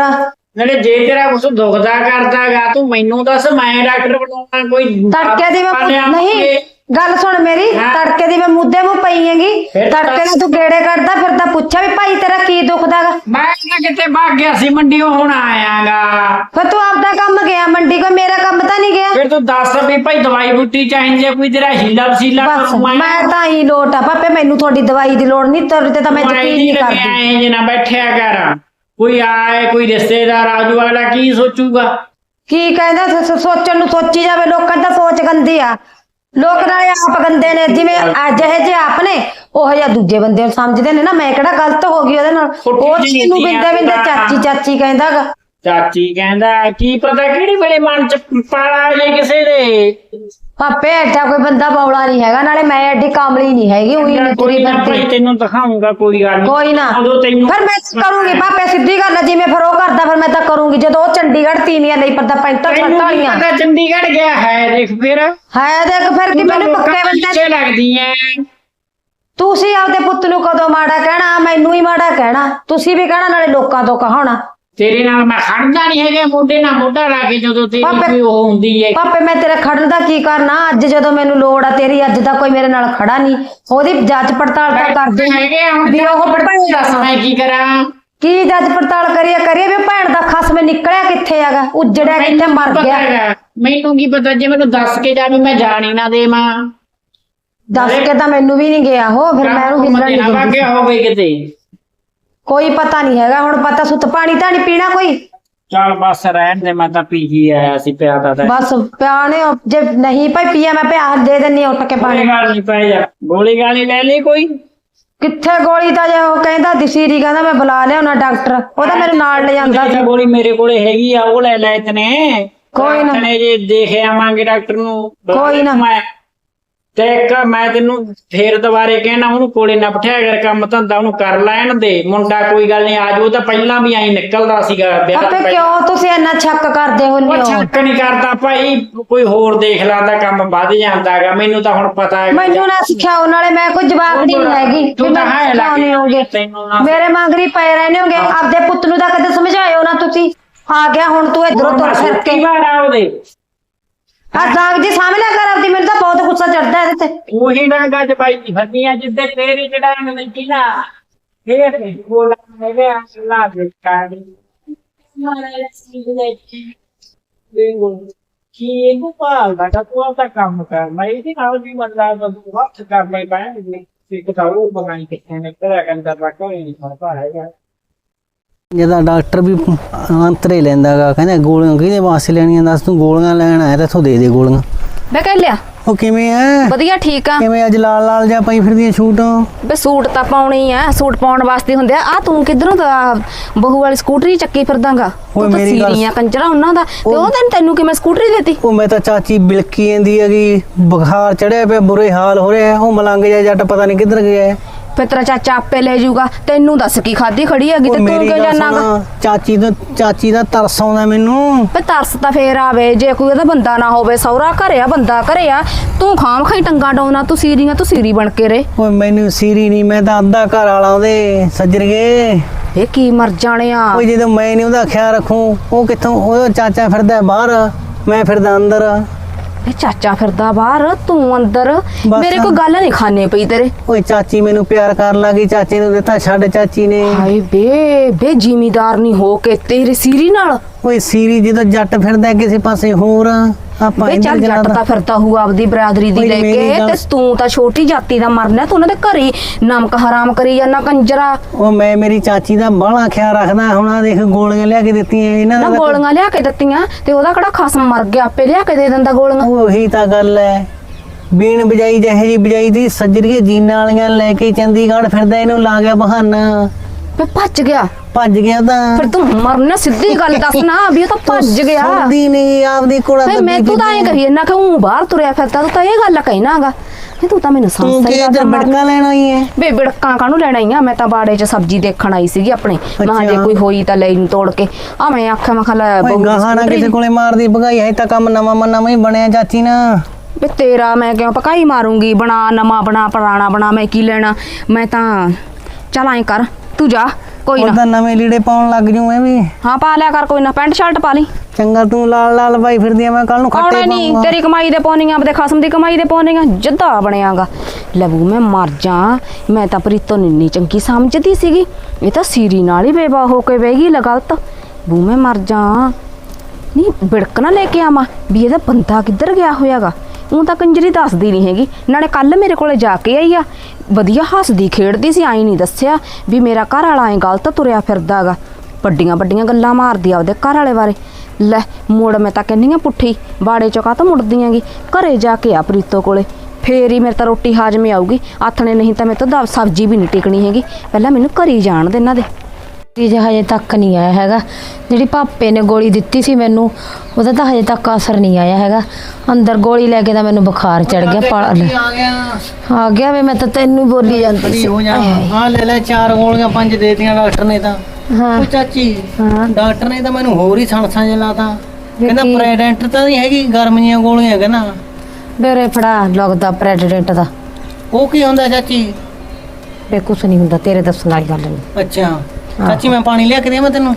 ਨਾਲੇ ਜੇ ਤੇਰਾ ਕੁਛ ਦੁਖਦਾ ਕਰਦਾਗਾ ਤੂੰ ਮੈਨੂੰ ਦੱਸ ਮੈਂ ਡਾਕਟਰ ਬਣਾਉਣਾ ਕੋਈ ਤੜਕੇ ਦੀ ਮੈਂ ਪੁੱਤ-। ਨਹੀਂ ਗੱਲ ਸੁਣ ਮੇਰੀ ਹਾਂ। ਤੜਕੇ ਦੀ ਮੈਂ ਮੁੱਦੇ ਮੂੰਹ ਪਈ ਹੈਗੀ ਫਿਰ ਤੜਕੇ ਨੂੰ ਤੂੰ ਗੇੜੇ ਕੱਢਦਾ ਫਿਰ ਤਾਂ ਪੁੱਛਿਆ ਵੀ ਭਾਈ ਤੇਰਾ ਕੀ ਦੁਖਦਾਗਾ ਮੈਂ ਤਾਂ ਕਿਤੇ ਭੱਗ ਗਿਆ ਸੀ ਮੰਡੀੋਂ ਹੁਣ ਆਇਆਗਾ। ਫਿਰ ਤੂੰ ਆਪਦਾ ਕੰਮ ਗਿਆ ਮੰਡੀ ਕੋਈ ਮੇਰਾ ਕੰਮ ਤਾਂ ਨਹੀਂ ਗਿਆ? ਫਿਰ ਤੂੰ ਦੱਸ ਵੀ ਭਾਈ ਦਵਾਈ ਬੂਟੀ ਚਾਹੀਦੀ ਹੈ ਕੋਈ ਤੇਰਾ ਹੀਲਾ ਵਸੀਲਾ ਬਸ ਮੈਂ। ਤਾਂ ਹੀ ਲੋਟ ਆ ਪਾਪੇ ਮੈਨੂੰ ਤੁਹਾਡੀ ਦਵਾਈ ਦੀ ਲੋੜ ਨਹੀਂ ਤੇਰੇ ਤੇ ਤਾਂ ਮੈਂ ਯਕੀਨ ਨਹੀਂ ਕਰਦੀ। ਜੇ ਨਾ ਬੈਠਿਆ ਕਰ। ਕੋਈ ਆਏ ਕੋਈ ਰਿਸ਼ਤੇਦਾਰ ਆਜੂ ਅਗਲਾ ਕੀ ਸੋਚੂਗਾ? ਕੀ ਕਹਿੰਦਾ ਸ- ਸ- ਸੋਚਣ ਨੂੰ ਸੋਚੀ ਜਾਵੇ ਲੋਕਾਂ ਦੀ ਤਾਂ ਸੋਚ ਗੰਦੀ ਆ। ਲੋਕ ਨਾਲੇ ਆਪ ਗੰਦੇ ਨੇ ਜਿਵੇਂ ਅੱਜ ਇਹ ਜੇ ਆਪ ਨੇ ਉਹ ਜਿਹਾ ਦੂਜੇ ਬੰਦੇ ਨੂੰ ਸਮਝਦੇ ਨੇ ਨਾ ਮੈਂ ਕਿਹੜਾ ਗਲਤ ਹੋ ਗਈ ਉਹਦੇ ਨਾਲ? ਖੋਟੀ ਉਹ ਜਿਹੀ ਨੂੰ ਬਿੰਦੇ ਬਿੰਦੇ। ਚਾਚੀ ਚਾਚੀ ਕਹਿੰਦਾਗਾ। ਚਾਚੀ ਕਹਿੰਦਾ ਕੀ ਪਤਾ ਕਿਹੜੀ ਵੇਲੇ ਮਨ ਚ ਪਾਲਾ ਜੇ ਕਿਸੇ ਦੇ। ਪਾਪੇ ਐਡਾ ਕੋਈ ਬੰਦਾ ਬੌਲਾ ਨਹੀਂ ਹੈਗਾ ਨਾਲੇ ਮੈਂ ਐਡੀ ਕਾਮਲੀ ਨਹੀਂ ਹੈਗੀ ਉਹੀ ਨਹੀਂ ਤੁਰੀ ਨਾ ਫਿਰਦੀ। ਤੈਨੂੰ ਦਿਖਾਉਂਗਾ ਕੋਈ ਗੱਲ। ਕੋਈ ਨਾ। ਉਦੋਂ ਤੈਨੂੰ ਫਿਰ ਮੈਂ ਕਰੂੰਗੀ ਪਾਪੇ ਸਿੱਧੀ ਗੱਲ ਆ, ਜਿਵੇਂ ਫਿਰ ਉਹ ਕਰਦਾ ਫਿਰ ਮੈਂ ਤਾਂ ਕਰੂੰਗੀ। ਜਦੋਂ ਉਹ ਚੰਡੀਗੜ੍ਹ ਤੀਨੀਆਂ ਲਈ ਪਰਦਾ ਪੈਂਟਾਂ ਤੈਨੂੰ ਵਾਲੀਆਂ। ਪਤਾ ਚੰਡੀਗੜ੍ਹ ਗਿਆ ਹੈ ਦੇਖ ਫਿਰ। ਹੈ ਦੇਖ ਫਿਰ ਕਿ ਮੈਨੂੰ ਪੱਕੇ ਬੰਦੇ ਲੱਗਦੀ ਐ। ਤੁਸੀਂ ਆਪਦੇ ਪੁੱਤ ਨੂੰ ਕਦੋਂ ਮਾੜਾ ਕਹਿਣਾ? ਮੈਨੂੰ ਹੀ ਮਾੜਾ ਕਹਿਣਾ। ਤੁਸੀਂ ਵੀ ਕਹਿਣਾ ਨਾਲੇ ਲੋਕਾਂ ਤੋਂ ਕਹਾਉਣਾ। ਤੇਰੇ ਨਾਲ ਮੈਂ ਖੜਦਾ ਨਹੀਂ ਹੈਗਾ ਮੋਢੇ ਨਾਲ ਮੋਢਾ ਲਾ ਕੇ ਜਦੋਂ ਤੇਰੀ ਪਾਪੇ- ਕੋਈ ਉਹ ਹੁੰਦੀ ਹੈ। ਪਾਪੇ ਮੈਂ ਤੇਰੇ ਖੜਨ ਦਾ ਕੀ ਕਰਨਾ ਅੱਜ ਜਦੋਂ ਮੈਨੂੰ ਲੋੜ ਆ ਤੇਰੀ ਅੱਜ ਦਾ ਕੋਈ ਮੇਰੇ ਨਾਲ ਖੜਾ ਨਹੀਂ ਉਹਦੀ ਜਾਂਚ ਪੜਤਾਲ ਤਾਂ ਕਰਦੇ ਹੈਗੇ ਆ, ਹੁਣ ਵੀ ਉਹ ਭਾਈ ਦੱਸ ਮੈਂ ਕੀ ਕਰਾਂ? ਕੀ ਜਾਂਚ ਪੜਤਾਲ ਕਰੀਏ ਕਰੀਏ ਵੀ ਭੈਣ ਦਾ ਖਸਮ ਨਿਕਲਿਆ ਕਿੱਥੇ ਹੈਗਾ? ਉੱਜੜਿਆ ਕਿੱਥੇ ਮਰ ਪਤਾ ਗਿਆ। ਹੈਗਾ, ਮੈਨੂੰ ਕੀ ਪਤਾ? ਜੇ ਮੈਨੂੰ ਦੱਸ ਕੇ ਜਾਵੇ ਮੈਂ ਜਾਣ ਹੀ ਨਾ ਦੇਵਾਂ। ਦੱਸ ਕੇ ਤਾਂ ਮੈਨੂੰ ਵੀ ਨਹੀਂ ਗਿਆ ਉਹ ਫਿਰ ਮੈਂ ਉਹਨੂੰ ਹਿੱਲਣ ਨਹੀਂ ਦਿੰਦੀ ਵਾਗਿਆ ਹੋਵੇ ਕਿਤੇ? ਕੋਈ ਪਤਾ ਨਹੀਂ ਹੈਗਾ ਹੁਣ ਪਤਾ ਸੁੱਤ ਪਾਣੀ ਤਾਂ ਨਹੀਂ ਪੀਣਾ ਕੋਈ। ਚੱਲ ਬਸ ਰਹਿਣ ਦੇ ਮੈਂ ਤਾਂ ਪੀ ਹੀ ਆਇਆ ਸੀ ਪਿਆ ਦਾ ਤਾਂ। ਬਸ ਪਿਆਣੇ ਜੇ ਨਹੀਂ ਭਾਈ ਪੀਆ ਮੈਂ ਪਿਆ ਦੇ ਦਿੰਨੀ ਉੱਠ ਕੇ ਪਾਣੀ। ਗਾਲ ਨਹੀਂ ਪੈ ਜਾ ਗੋਲੀ ਗਾਲੀ ਲੈ ਲਈ ਕੋਈ? ਕਿੱਥੇ ਗੋਲੀ ਤਾਂ ਜੇ ਉਹ ਕਹਿੰਦਾ ਦਸੀਰੀ ਕਹਿੰਦਾ ਮੈਂ ਬੁਲਾ ਲਿਆਉਣਾ ਡਾਕਟਰ ਉਹ ਤਾਂ ਮੇਰੇ ਨਾਲ ਲੈ ਜਾਂਦਾ ਸੀ। ਗੋਲੀ ਮੇਰੇ ਕੋਲੇ ਹੈਗੀ ਆ ਉਹ ਲੈ ਲੈ ਇਤਨੇ। ਕੋਈ ਨਾ। ਇਤਨੇ ਜੇ ਦੇਖ ਆਵਾਂਗੇ ਡਾਕਟਰ ਨੂੰ। ਕੋਈ ਨਾ। ਮੈਂ ਤੇ ਇੱਕ ਮੈਂ ਤੈਨੂੰ ਫੇਰ ਦੁਬਾਰੇ ਕਹਿਣਾ ਉਹਨੂੰ ਕੋਲੇ ਨਾ ਬਿਠਾਇਆ ਕਰ ਕੰਮ ਧੰਦਾ ਉਹਨੂੰ ਕਰ ਲੈਣ ਦੇ। ਮੁੰਡਾ ਕੋਈ ਗੱਲ ਨਹੀਂ ਆਜੋ ਤਾਂ ਪਹਿਲਾਂ ਵੀ ਆਈ ਨਿਕਲਦਾ ਸੀਗਾ ਵਿਆਹ ਤੋਂ ਆਪੇ ਪਹਿਲਾਂ। ਕਿਉਂ ਤੁਸੀਂ ਇੰਨਾ ਸ਼ੱਕ ਕਰਦੇ ਹੋ ਉਹ ਛੱਕ ਨਹੀਂ ਕਰਦਾ ਭਾਈ ਕੋਈ ਹੋਰ ਦੇਖ ਲੈਂਦਾ ਕੰਮ ਵੱਧ ਜਾਂਦਾਗਾ ਮੈਨੂੰ ਤਾਂ ਹੁਣ ਪਤਾ ਹੈ ਮੈਨੂੰ ਨਾ ਸਿਖਾਓ ਨਾਲੇ ਮੈਂ ਕੋਈ ਜਵਾਬ ਨਹੀਂ ਹੈਗੀ। ਤੂੰ ਤਾਂ ਹੈ ਲੱਗੀ ਹੋਗੇ ਤੈਨੂੰ ਨਾ ਮੇਰੇ ਮੰਗਰੀ ਪਏ ਰਹਿੰਦੇ ਹੋਗੇ ਆਪਦੇ ਪੁੱਤ ਨੂੰ ਤਾਂ ਕਦੇ ਸਮਝਾਇਓ ਨਾ ਤੁਸੀਂ। ਆ ਗਿਆ ਹੁਣ ਤੂੰ ਇਧਰੋਂ ਤੁਰ ਫਿਰ ਕੇ। ਵਾਰ ਆ ਉਹਦੇ। ਆ ਦਾਗ ਜੀ ਸਾਹਮਣੇ ਕਰ ਆਪਦੀ, ਮੈਨੂੰ ਤਾਂ ਬਹੁਤ ਗੁੱਸਾ ਚੜਦਾ ਇਹਦੇ ਤੇ। ਉਹੀ ਨਾ ਗੱਜ ਬਾਈ ਦੀ ਫੱਟੀਆਂ ਜਿੱਦੇ ਤੇਰੀ ਚੜਾਂਗ ਨਹੀਂ ਨਾ, ਫੇਰ ਬੋਲਾ ਮੇਰੇ ਅਸਲਾ ਦੇ ਕਾੜੀ ਮਾਰੇ ਸੀ ਦੇ ਦੇਖੋ ਕੀ ਇਹਨੂੰ ਪਾਲ ਦਾ ਤੂੰ ਆਪਦਾ ਕੰਮ ਕਰ, ਮੈਂ ਇਹਦੇ ਨਾਲ ਵੀ ਮਤਲਬ ਤੂੰ ਹੱਥ ਕਰ ਮੈਂ ਪਾਇਆ ਇੱਕ ਤਾਂ ਉਹ ਬਗਾਈ ਕਿੱਥੇ ਨੇ ਕਰਿਆ ਕੰਦਾ ਰੱਖੋ ਨਹੀਂ ਪਤਾ ਹੈਗਾ। ਜਿਹਦਾ ਡਾਕਟਰ ਵੀ ਅੰਤਰੇ ਲੈਂਦਾਗਾ ਕਹਿੰਦਾ ਗੋਲੀਆਂ ਕਿਹਦੇ ਵਾਸਤੇ ਲੈਣੀਆਂ ਦੱਸ ਤੂੰ ਗੋਲੀਆਂ ਲੈਣ ਆਇਆ ਤਾਂ ਇੱਥੋਂ ਦੇ ਦੇ ਗੋਲੀਆਂ। ਮੈਂ ਕਹਿ ਲਿਆ। ਉਹ ਕਿਵੇਂ ਐ? ਵਧੀਆ ਠੀਕ ਆ। ਕਿਵੇਂ ਅੱਜ ਲਾਲ ਲਾਲ ਜਿਹਾ ਪਾਈ ਫਿਰਦੀਆਂ ਛੂਟ ਬੇ ਸੂਟ ਤਾਂ ਪਾਉਣੀ ਆ ਸੂਟ ਪਾਉਣ ਵਾਸਤੇ ਹੁੰਦੇ ਆ। ਆ ਤੂੰ ਕਿਧਰੋਂ ਦਾ ਬਹੂ ਵਾਲੀ ਸਕੂਟਰੀ ਚੱਕੀ ਫਿਰਦਾਗਾ? ਤੂੰ ਤਾਂ ਮੇਰੀ ਗੱਲ- ਸੀਰੀਆਂ ਕੰਜਰਾ ਉਹਨਾਂ ਦਾ। ਤੇ ਉਹ ਤੈਨੂੰ ਤੈਨੂੰ ਕਿਵੇਂ ਸਕੂਟਰੀ ਦੇਤੀ? ਉਹ ਮੈਂ ਤਾਂ ਚਾਚੀ ਬਿਲਕੀ ਜਾਂਦੀ ਹੈਗੀ ਬੁਖਾਰ ਚੜਿਆ ਪਿਆ ਬੁਰੇ ਹਾਲ ਹੋ ਰਿਹਾ ਉਹ ਮਲੰਗ ਜਿਹਾ ਜੱਟ ਪਤਾ ਨਹੀਂ ਕਿੱਧਰ ਗਿਆ ਹੈ। ਫਿਰ ਤੇਰਾ ਚਾਚਾ ਆਪੇ ਲੈ ਜਾਊਗਾ। ਤੈਨੂੰ ਦੱਸ ਕੀ ਖਾਦੀ ਖੜੀ ਹੈਗੀ ਉਹ ਤੇ ਤੂੰ ਕਿਉਂ ਜਾਣਾਗਾ ਚਾਚੀ ਦਾ ਚਾਚੀ ਦਾ ਤਰਸ ਆਉਂਦਾ ਮੈਨੂੰ। ਬੇ ਤਰਸ ਤਾਂ ਫੇਰ ਆਵੇ ਜੇ ਕੋਈ ਉਹਦਾ ਬੰਦਾ ਨਾ ਹੋਵੇ ਸੌਰਾ ਘਰੇ ਆ ਬੰਦਾ ਘਰੇ ਆ ਤੂੰ ਖਾਮ ਖਾਈ ਟੰਗਾ ਡਾਉਣਾ ਤੂੰ ਸੀਰੀਆਂ ਤੂੰ ਸੀਰੀ ਬਣ ਕੇ ਰੇ ਓਏ ਮੈਨੂੰ ਸੀਰੀ ਨਹੀਂ ਮੈਂ ਤਾਂ ਅੱਧਾ ਘਰ ਵਾਲਾ ਉਹਦੇ ਸੱਜਰਗੇ ਇਹ ਕੀ ਮਰ ਜਾਣਿਆ? ਓਏ ਜਦੋਂ ਮੈਂ ਨਹੀਂ ਉਹਦਾ ਖਿਆਲ ਰੱਖੂ ਉਹ ਕਿੱਥੋਂ ਉਹਦਾ ਚਾਚਾ ਫਿਰਦਾ ਬਾਹਰ ਮੈਂ ਫਿਰਦਾ ਅੰਦਰ। ਇਹ ਚਾਚਾ ਫਿਰਦਾ ਬਾਹਰ ਤੂੰ ਅੰਦਰ। ਮੇਰੇ ਕੋਈ ਗੱਲ ਨਹੀਂ ਖਾਣੇ ਪਈ ਤੇਰੇ। ਓਏ ਚਾਚੀ ਮੈਨੂੰ ਪਿਆਰ ਕਰਨ ਲੱਗੀ ਚਾਚੇ ਨੂੰ ਦਿੱਤਾ ਛੱਡ ਚਾਚੀ ਨੇ। ਹਾਏ ਬੇ ਬੇ ਜ਼ਿਮੀਦਾਰ ਨਹੀਂ ਹੋ ਕੇ ਤੇਰੇ ਸੀਰੀ ਨਾਲ। ਓਏ ਸੀਰੀ ਜਦੋਂ ਜੱਟ ਫਿਰਦਾ ਕਿਸੇ ਪਾਸੇ ਹੋਰ। ਆਪਾਂ ਇੱਧਰ ਚੱਲ ਜੱਟ ਤਾਂ ਫਿਰਦਾ ਹੂ ਆਪਦੀ ਬਰਾਦਰੀ ਦੀ ਲੈ ਕੇ ਤੇ ਤੂੰ ਤਾਂ ਛੋਟੀ ਜਾਤੀ ਦਾ ਮਰਨਾ ਤੂੰ ਉਹਨਾਂ ਦੇ ਘਰੇ ਨਮਕ ਹਰਾਮ ਕਰੀ ਜਾਂਦਾ ਕੰਜਰਾ। ਉਹ ਮੈਂ ਮੇਰੀ ਚਾਚੀ ਦਾ ਬਾਹਲਾ ਖਿਆਲ ਰੱਖਦਾ ਹੁਣ ਦੇਖ ਗੋਲੀਆਂ ਲਿਆ ਕੇ ਦਿੱਤੀਆਂ ਇਹਨਾਂ ਦਾ ਗੋਲੀਆਂ ਲਿਆ ਕੇ ਦਿੱਤੀਆਂ ਤੇ ਉਹਦਾ ਕਿਹੜਾ ਖਸਮ ਮਰ ਗਿਆ ਆਪੇ ਲਿਆ ਕੇ ਦੇ ਦਿੰਦਾ ਗੋਲੀਆਂ। ਉਹੀ ਤਾਂ ਗੱਲ ਹੈ। ਬੀਣ ਬਜਾਈ ਜਿਹੇ ਜੀ ਬਜਾਈ ਦੀ ਸੱਜਰੀਏ ਜੀਨਾਂ ਵਾਲੀਆਂ ਲੈ ਕੇ ਚੰਡੀਗੜ੍ਹ ਫਿਰਦਾ ਇਹਨੂੰ ਲਾ ਗਿਆ ਬਹਾਨਾ। ਵੇ ਭੱਜ ਗਿਆ। ਭੱਜ ਗਿਆ ਤਾਂ। ਫਿਰ ਤੂੰ ਮਰਨਾ ਸਿੱਧੀ ਗੱਲ ਦੱਸ ਨਾ ਵੀ ਉਹ ਤਾਂ ਭੱਜ ਗਿਆ। ਸੁਣਦੀ ਨਹੀਂ ਆਪਦੀ ਕੋੜਾ ਫੇ ਮੈਂ ਤੂੰ ਤਾਂ ਐ ਕਰੀ ਨਾ ਕਿ ਉਹ ਬਾਹਰ ਤੁਰਿਆ ਫਿਰਦਾ ਤੂੰ ਤਾਂ ਇਹ ਗੱਲ ਕਹਿਣਾਗਾ ਇਹ ਤੂੰ ਤਾਂ ਮੈਨੂੰ ਤੂੰ ਸੰਸਾ ਕਿ ਹੀ ਇੱਧਰ ਬੜਕਾ ਲੈਣ ਆਈ ਹੈ ਬੇ ਬਿੜਕਾਂ ਕਾਹਨੂੰ ਲੈਣਾ ਹੀ ਆ? ਮੈਂ ਤਾਂ ਬਾੜੇ 'ਚ ਸਬਜ਼ੀ ਦੇਖਣ ਆਈ ਸੀਗੀ ਆਪਣੇ। ਮਾਂ ਜੇ ਅੱਛਾ। ਕੋਈ ਹੋਈ ਤਾਂ ਲੈ ਨੂੰ ਤੋੜ ਕੇ। ਆ ਮੈਂ ਆਖਿਆ ਮੈਂ ਖਲਾ ਓਏ ਗਾਹਾਂ ਨਾ ਕਿਸੇ ਕੋਲੇ ਮਾਰਦੀ ਭਗਾਈ ਹੈ ਤਾਂ ਕੰਮ ਨਵਾਂ ਮਨ ਨਵਾਂ ਹੀ ਬਣਿਆ ਚਾਚੀ ਨਾ। ਬੇ ਤੇਰਾ ਮੈਂ ਕਿਉਂ ਪਕਾਈ ਮਾਰੂੰਗੀ? ਬਣਾ ਨਵਾਂ ਬਣਾ ਪੁਰਾਣਾ ਬਣਾ ਮੈਂ ਕੀ ਲੈਣਾ? ਮੈਂ ਤਾਂ ਚੱਲ ਐਂ ਕਰ। ਤੂੰ ਜਾ ਕੋਈ ਨਾ। ਉਹਦਾ ਨਵੇਂ ਲੀੜੇ ਪਾਉਣ ਲੱਗ ਜੂ ਐ ਵੀ। ਹਾਂ ਪਾ ਲਿਆ ਕਰ ਕੋਈ ਨਾ ਪੈਂਟ ਸ਼ਰਟ ਪਾ ਲਈ। ਚੰਗਾ ਤੂੰ ਲਾਲ ਲਾਲ ਬਾਈ ਫਿਰਦੀ ਆ ਮੈਂ ਕੱਲ ਨੂੰ ਖੱਟੇ ਕੌਣੇ ਨਹੀਂ ਪਾਉਂਗਾ ਤੇਰੀ ਕਮਾਈ ਦੇ ਪਾਉਣੀਆਂ ਆਪਦੇ ਖਸਮ ਦੀ ਕਮਾਈ ਦੇ ਪਾਉਣੀਆਂ ਜੱਦਾ ਬਣਿਆਗਾ। ਲਬੂ ਮੈਂ ਮਰ ਜਾ। ਮੈਂ ਤਾਂ ਪ੍ਰੀਤੋਂ ਨਿੰਨੀ ਚੰਗੀ ਸਮਝਦੀ ਸੀਗੀ। ਇਹ ਤਾਂ ਸੀਰੀ ਨਾਲ ਹੀ ਬੇਵਾ ਹੋ ਕੇ ਬਹਿ ਗਈ ਲਗਲਤ ਬੂ ਮੈਂ ਮਰ ਜਾ। ਨਹੀਂ ਬਿੜਕ ਨਾ ਲੈ ਕੇ ਆਵਾਂ ਵੀ ਇਹਦਾ ਬੰਦਾ ਕਿੱਧਰ ਗਿਆ ਹੋਇਆਗਾ? ਉਹ ਤਾਂ ਕੰਜਰੀ ਦੱਸਦੀ ਨਹੀਂ ਹੈਗੀ। ਨਾਲੇ ਕੱਲ ਮੇਰੇ ਕੋਲੇ ਜਾ ਕੇ ਆਈ ਆ। ਵਧੀਆ ਹੱਸਦੀ, ਖੇਡਦੀ ਸੀ ਆਈ ਨਹੀਂ ਦੱਸਿਆ ਵੀ ਮੇਰਾ ਘਰ ਵਾਲਾ ਐ ਗਲਤ ਤੁਰਿਆ ਫਿਰਦਾਗਾ ਵੱਡੀਆਂ ਵੱਡੀਆਂ ਗੱਲਾਂ ਮਾਰਦੀ ਆ ਉਹਦੇ ਘਰ ਵਾਲੇ ਬਾਰੇ। ਲੈ, ਮੁੜ ਮੈਂ ਤਾਂ ਕਹਿੰਨੀ ਆ ਪੁੱਠੀ ਬਾੜੇ ਚੋਂ ਕਾਹ ਤੋਂ ਮੁੜਦੀਆਂਗੀ ਘਰੇ ਜਾ ਕੇ ਆ ਪ੍ਰੀਤੋ ਕੋਲੇ। ਫੇਰ ਹੀ ਮੇਰੇ ਤਾਂ ਰੋਟੀ ਹਾਜ਼ਮੇ ਆਊਗੀ। ਆਥਣੇ ਨਹੀਂ ਤਾਂ ਮੇਰੇ ਤੋਂ ਦਾ ਸਬਜ਼ੀ ਵੀ ਨਹੀਂ ਟਿਕਣੀ ਹੈਗੀ। ਪਹਿਲਾਂ ਮੈਨੂੰ ਘਰੀ ਜਾਣ ਦੇ ਇਹਨਾਂ ਦੇ। ਚੀਜ਼ ਹਜੇ ਤੱਕ ਨਹੀਂ ਆਇਆ ਹੈਗਾ। ਜਿਹੜੀ ਪਾਪੇ ਨੇ ਗੋਲੀ ਦਿੱਤੀ ਸੀ ਮੈਨੂੰ ਉਹਦਾ ਤਾਂ ਹਜੇ ਤੱਕ ਅਸਰ ਨਹੀਂ ਆਇਆ ਹੈਗਾ। ਅੰਦਰ ਗੋਲੀ ਲੈ ਕੇ ਤਾਂ ਮੈਨੂੰ ਬੁਖਾਰ ਚੜ ਗਿਆ ਪੜ ਆ ਗਿਆ? ਆ ਗਿਆ ਵੇ ਮੈਂ ਤਾਂ ਤੈਨੂੰ ਹੀ ਬੋਲੀ ਜਾਂਦੀ ਸੀ। ਹੋ ਜਾ ਲੈ ਲੈ ਚਾਰ ਗੋਲੀਆਂ ਪੰਜ ਦੇ ਦਿੱਤੀਆਂ ਡਾਕਟਰ ਨੇ ਤਾਂ। ਹਾਂ। ਉਹ ਚਾਚੀ ਹਾਂ। ਡਾਕਟਰ ਨੇ ਤਾਂ ਮੈਨੂੰ ਹੋਰ ਹੀ ਸੰਸਾਂ ਜਿਹਾ ਲਾਤਾ। ਕਹਿੰਦਾ? ਪ੍ਰੈਡੈਂਟ ਤਾਂ ਨਹੀਂ ਹੈਗੀ ਗਰਮ ਜੀਆਂ ਗੋਲੀਆਂ ਕਹਿੰਦਾ। ਬੇਰੇ ਫੜਾ ਲੱਗਦਾ ਪ੍ਰੈਜ਼ੀਡੈਂਟ ਦਾ। ਉਹ ਕੀ ਹੁੰਦਾ ਚਾਚੀ? ਵੇ ਕੁਛ ਨਹੀਂ ਹੁੰਦਾ ਤੇਰੇ ਦੱਸਣ ਵਾਲੀ ਗੱਲ ਨਹੀਂ। ਅੱਛਾ। ਚਾਚੀ ਮੈਂ ਪਾਣੀ ਲਿਆ ਕੇ ਦੇਵਾਂ ਤੈਨੂੰ?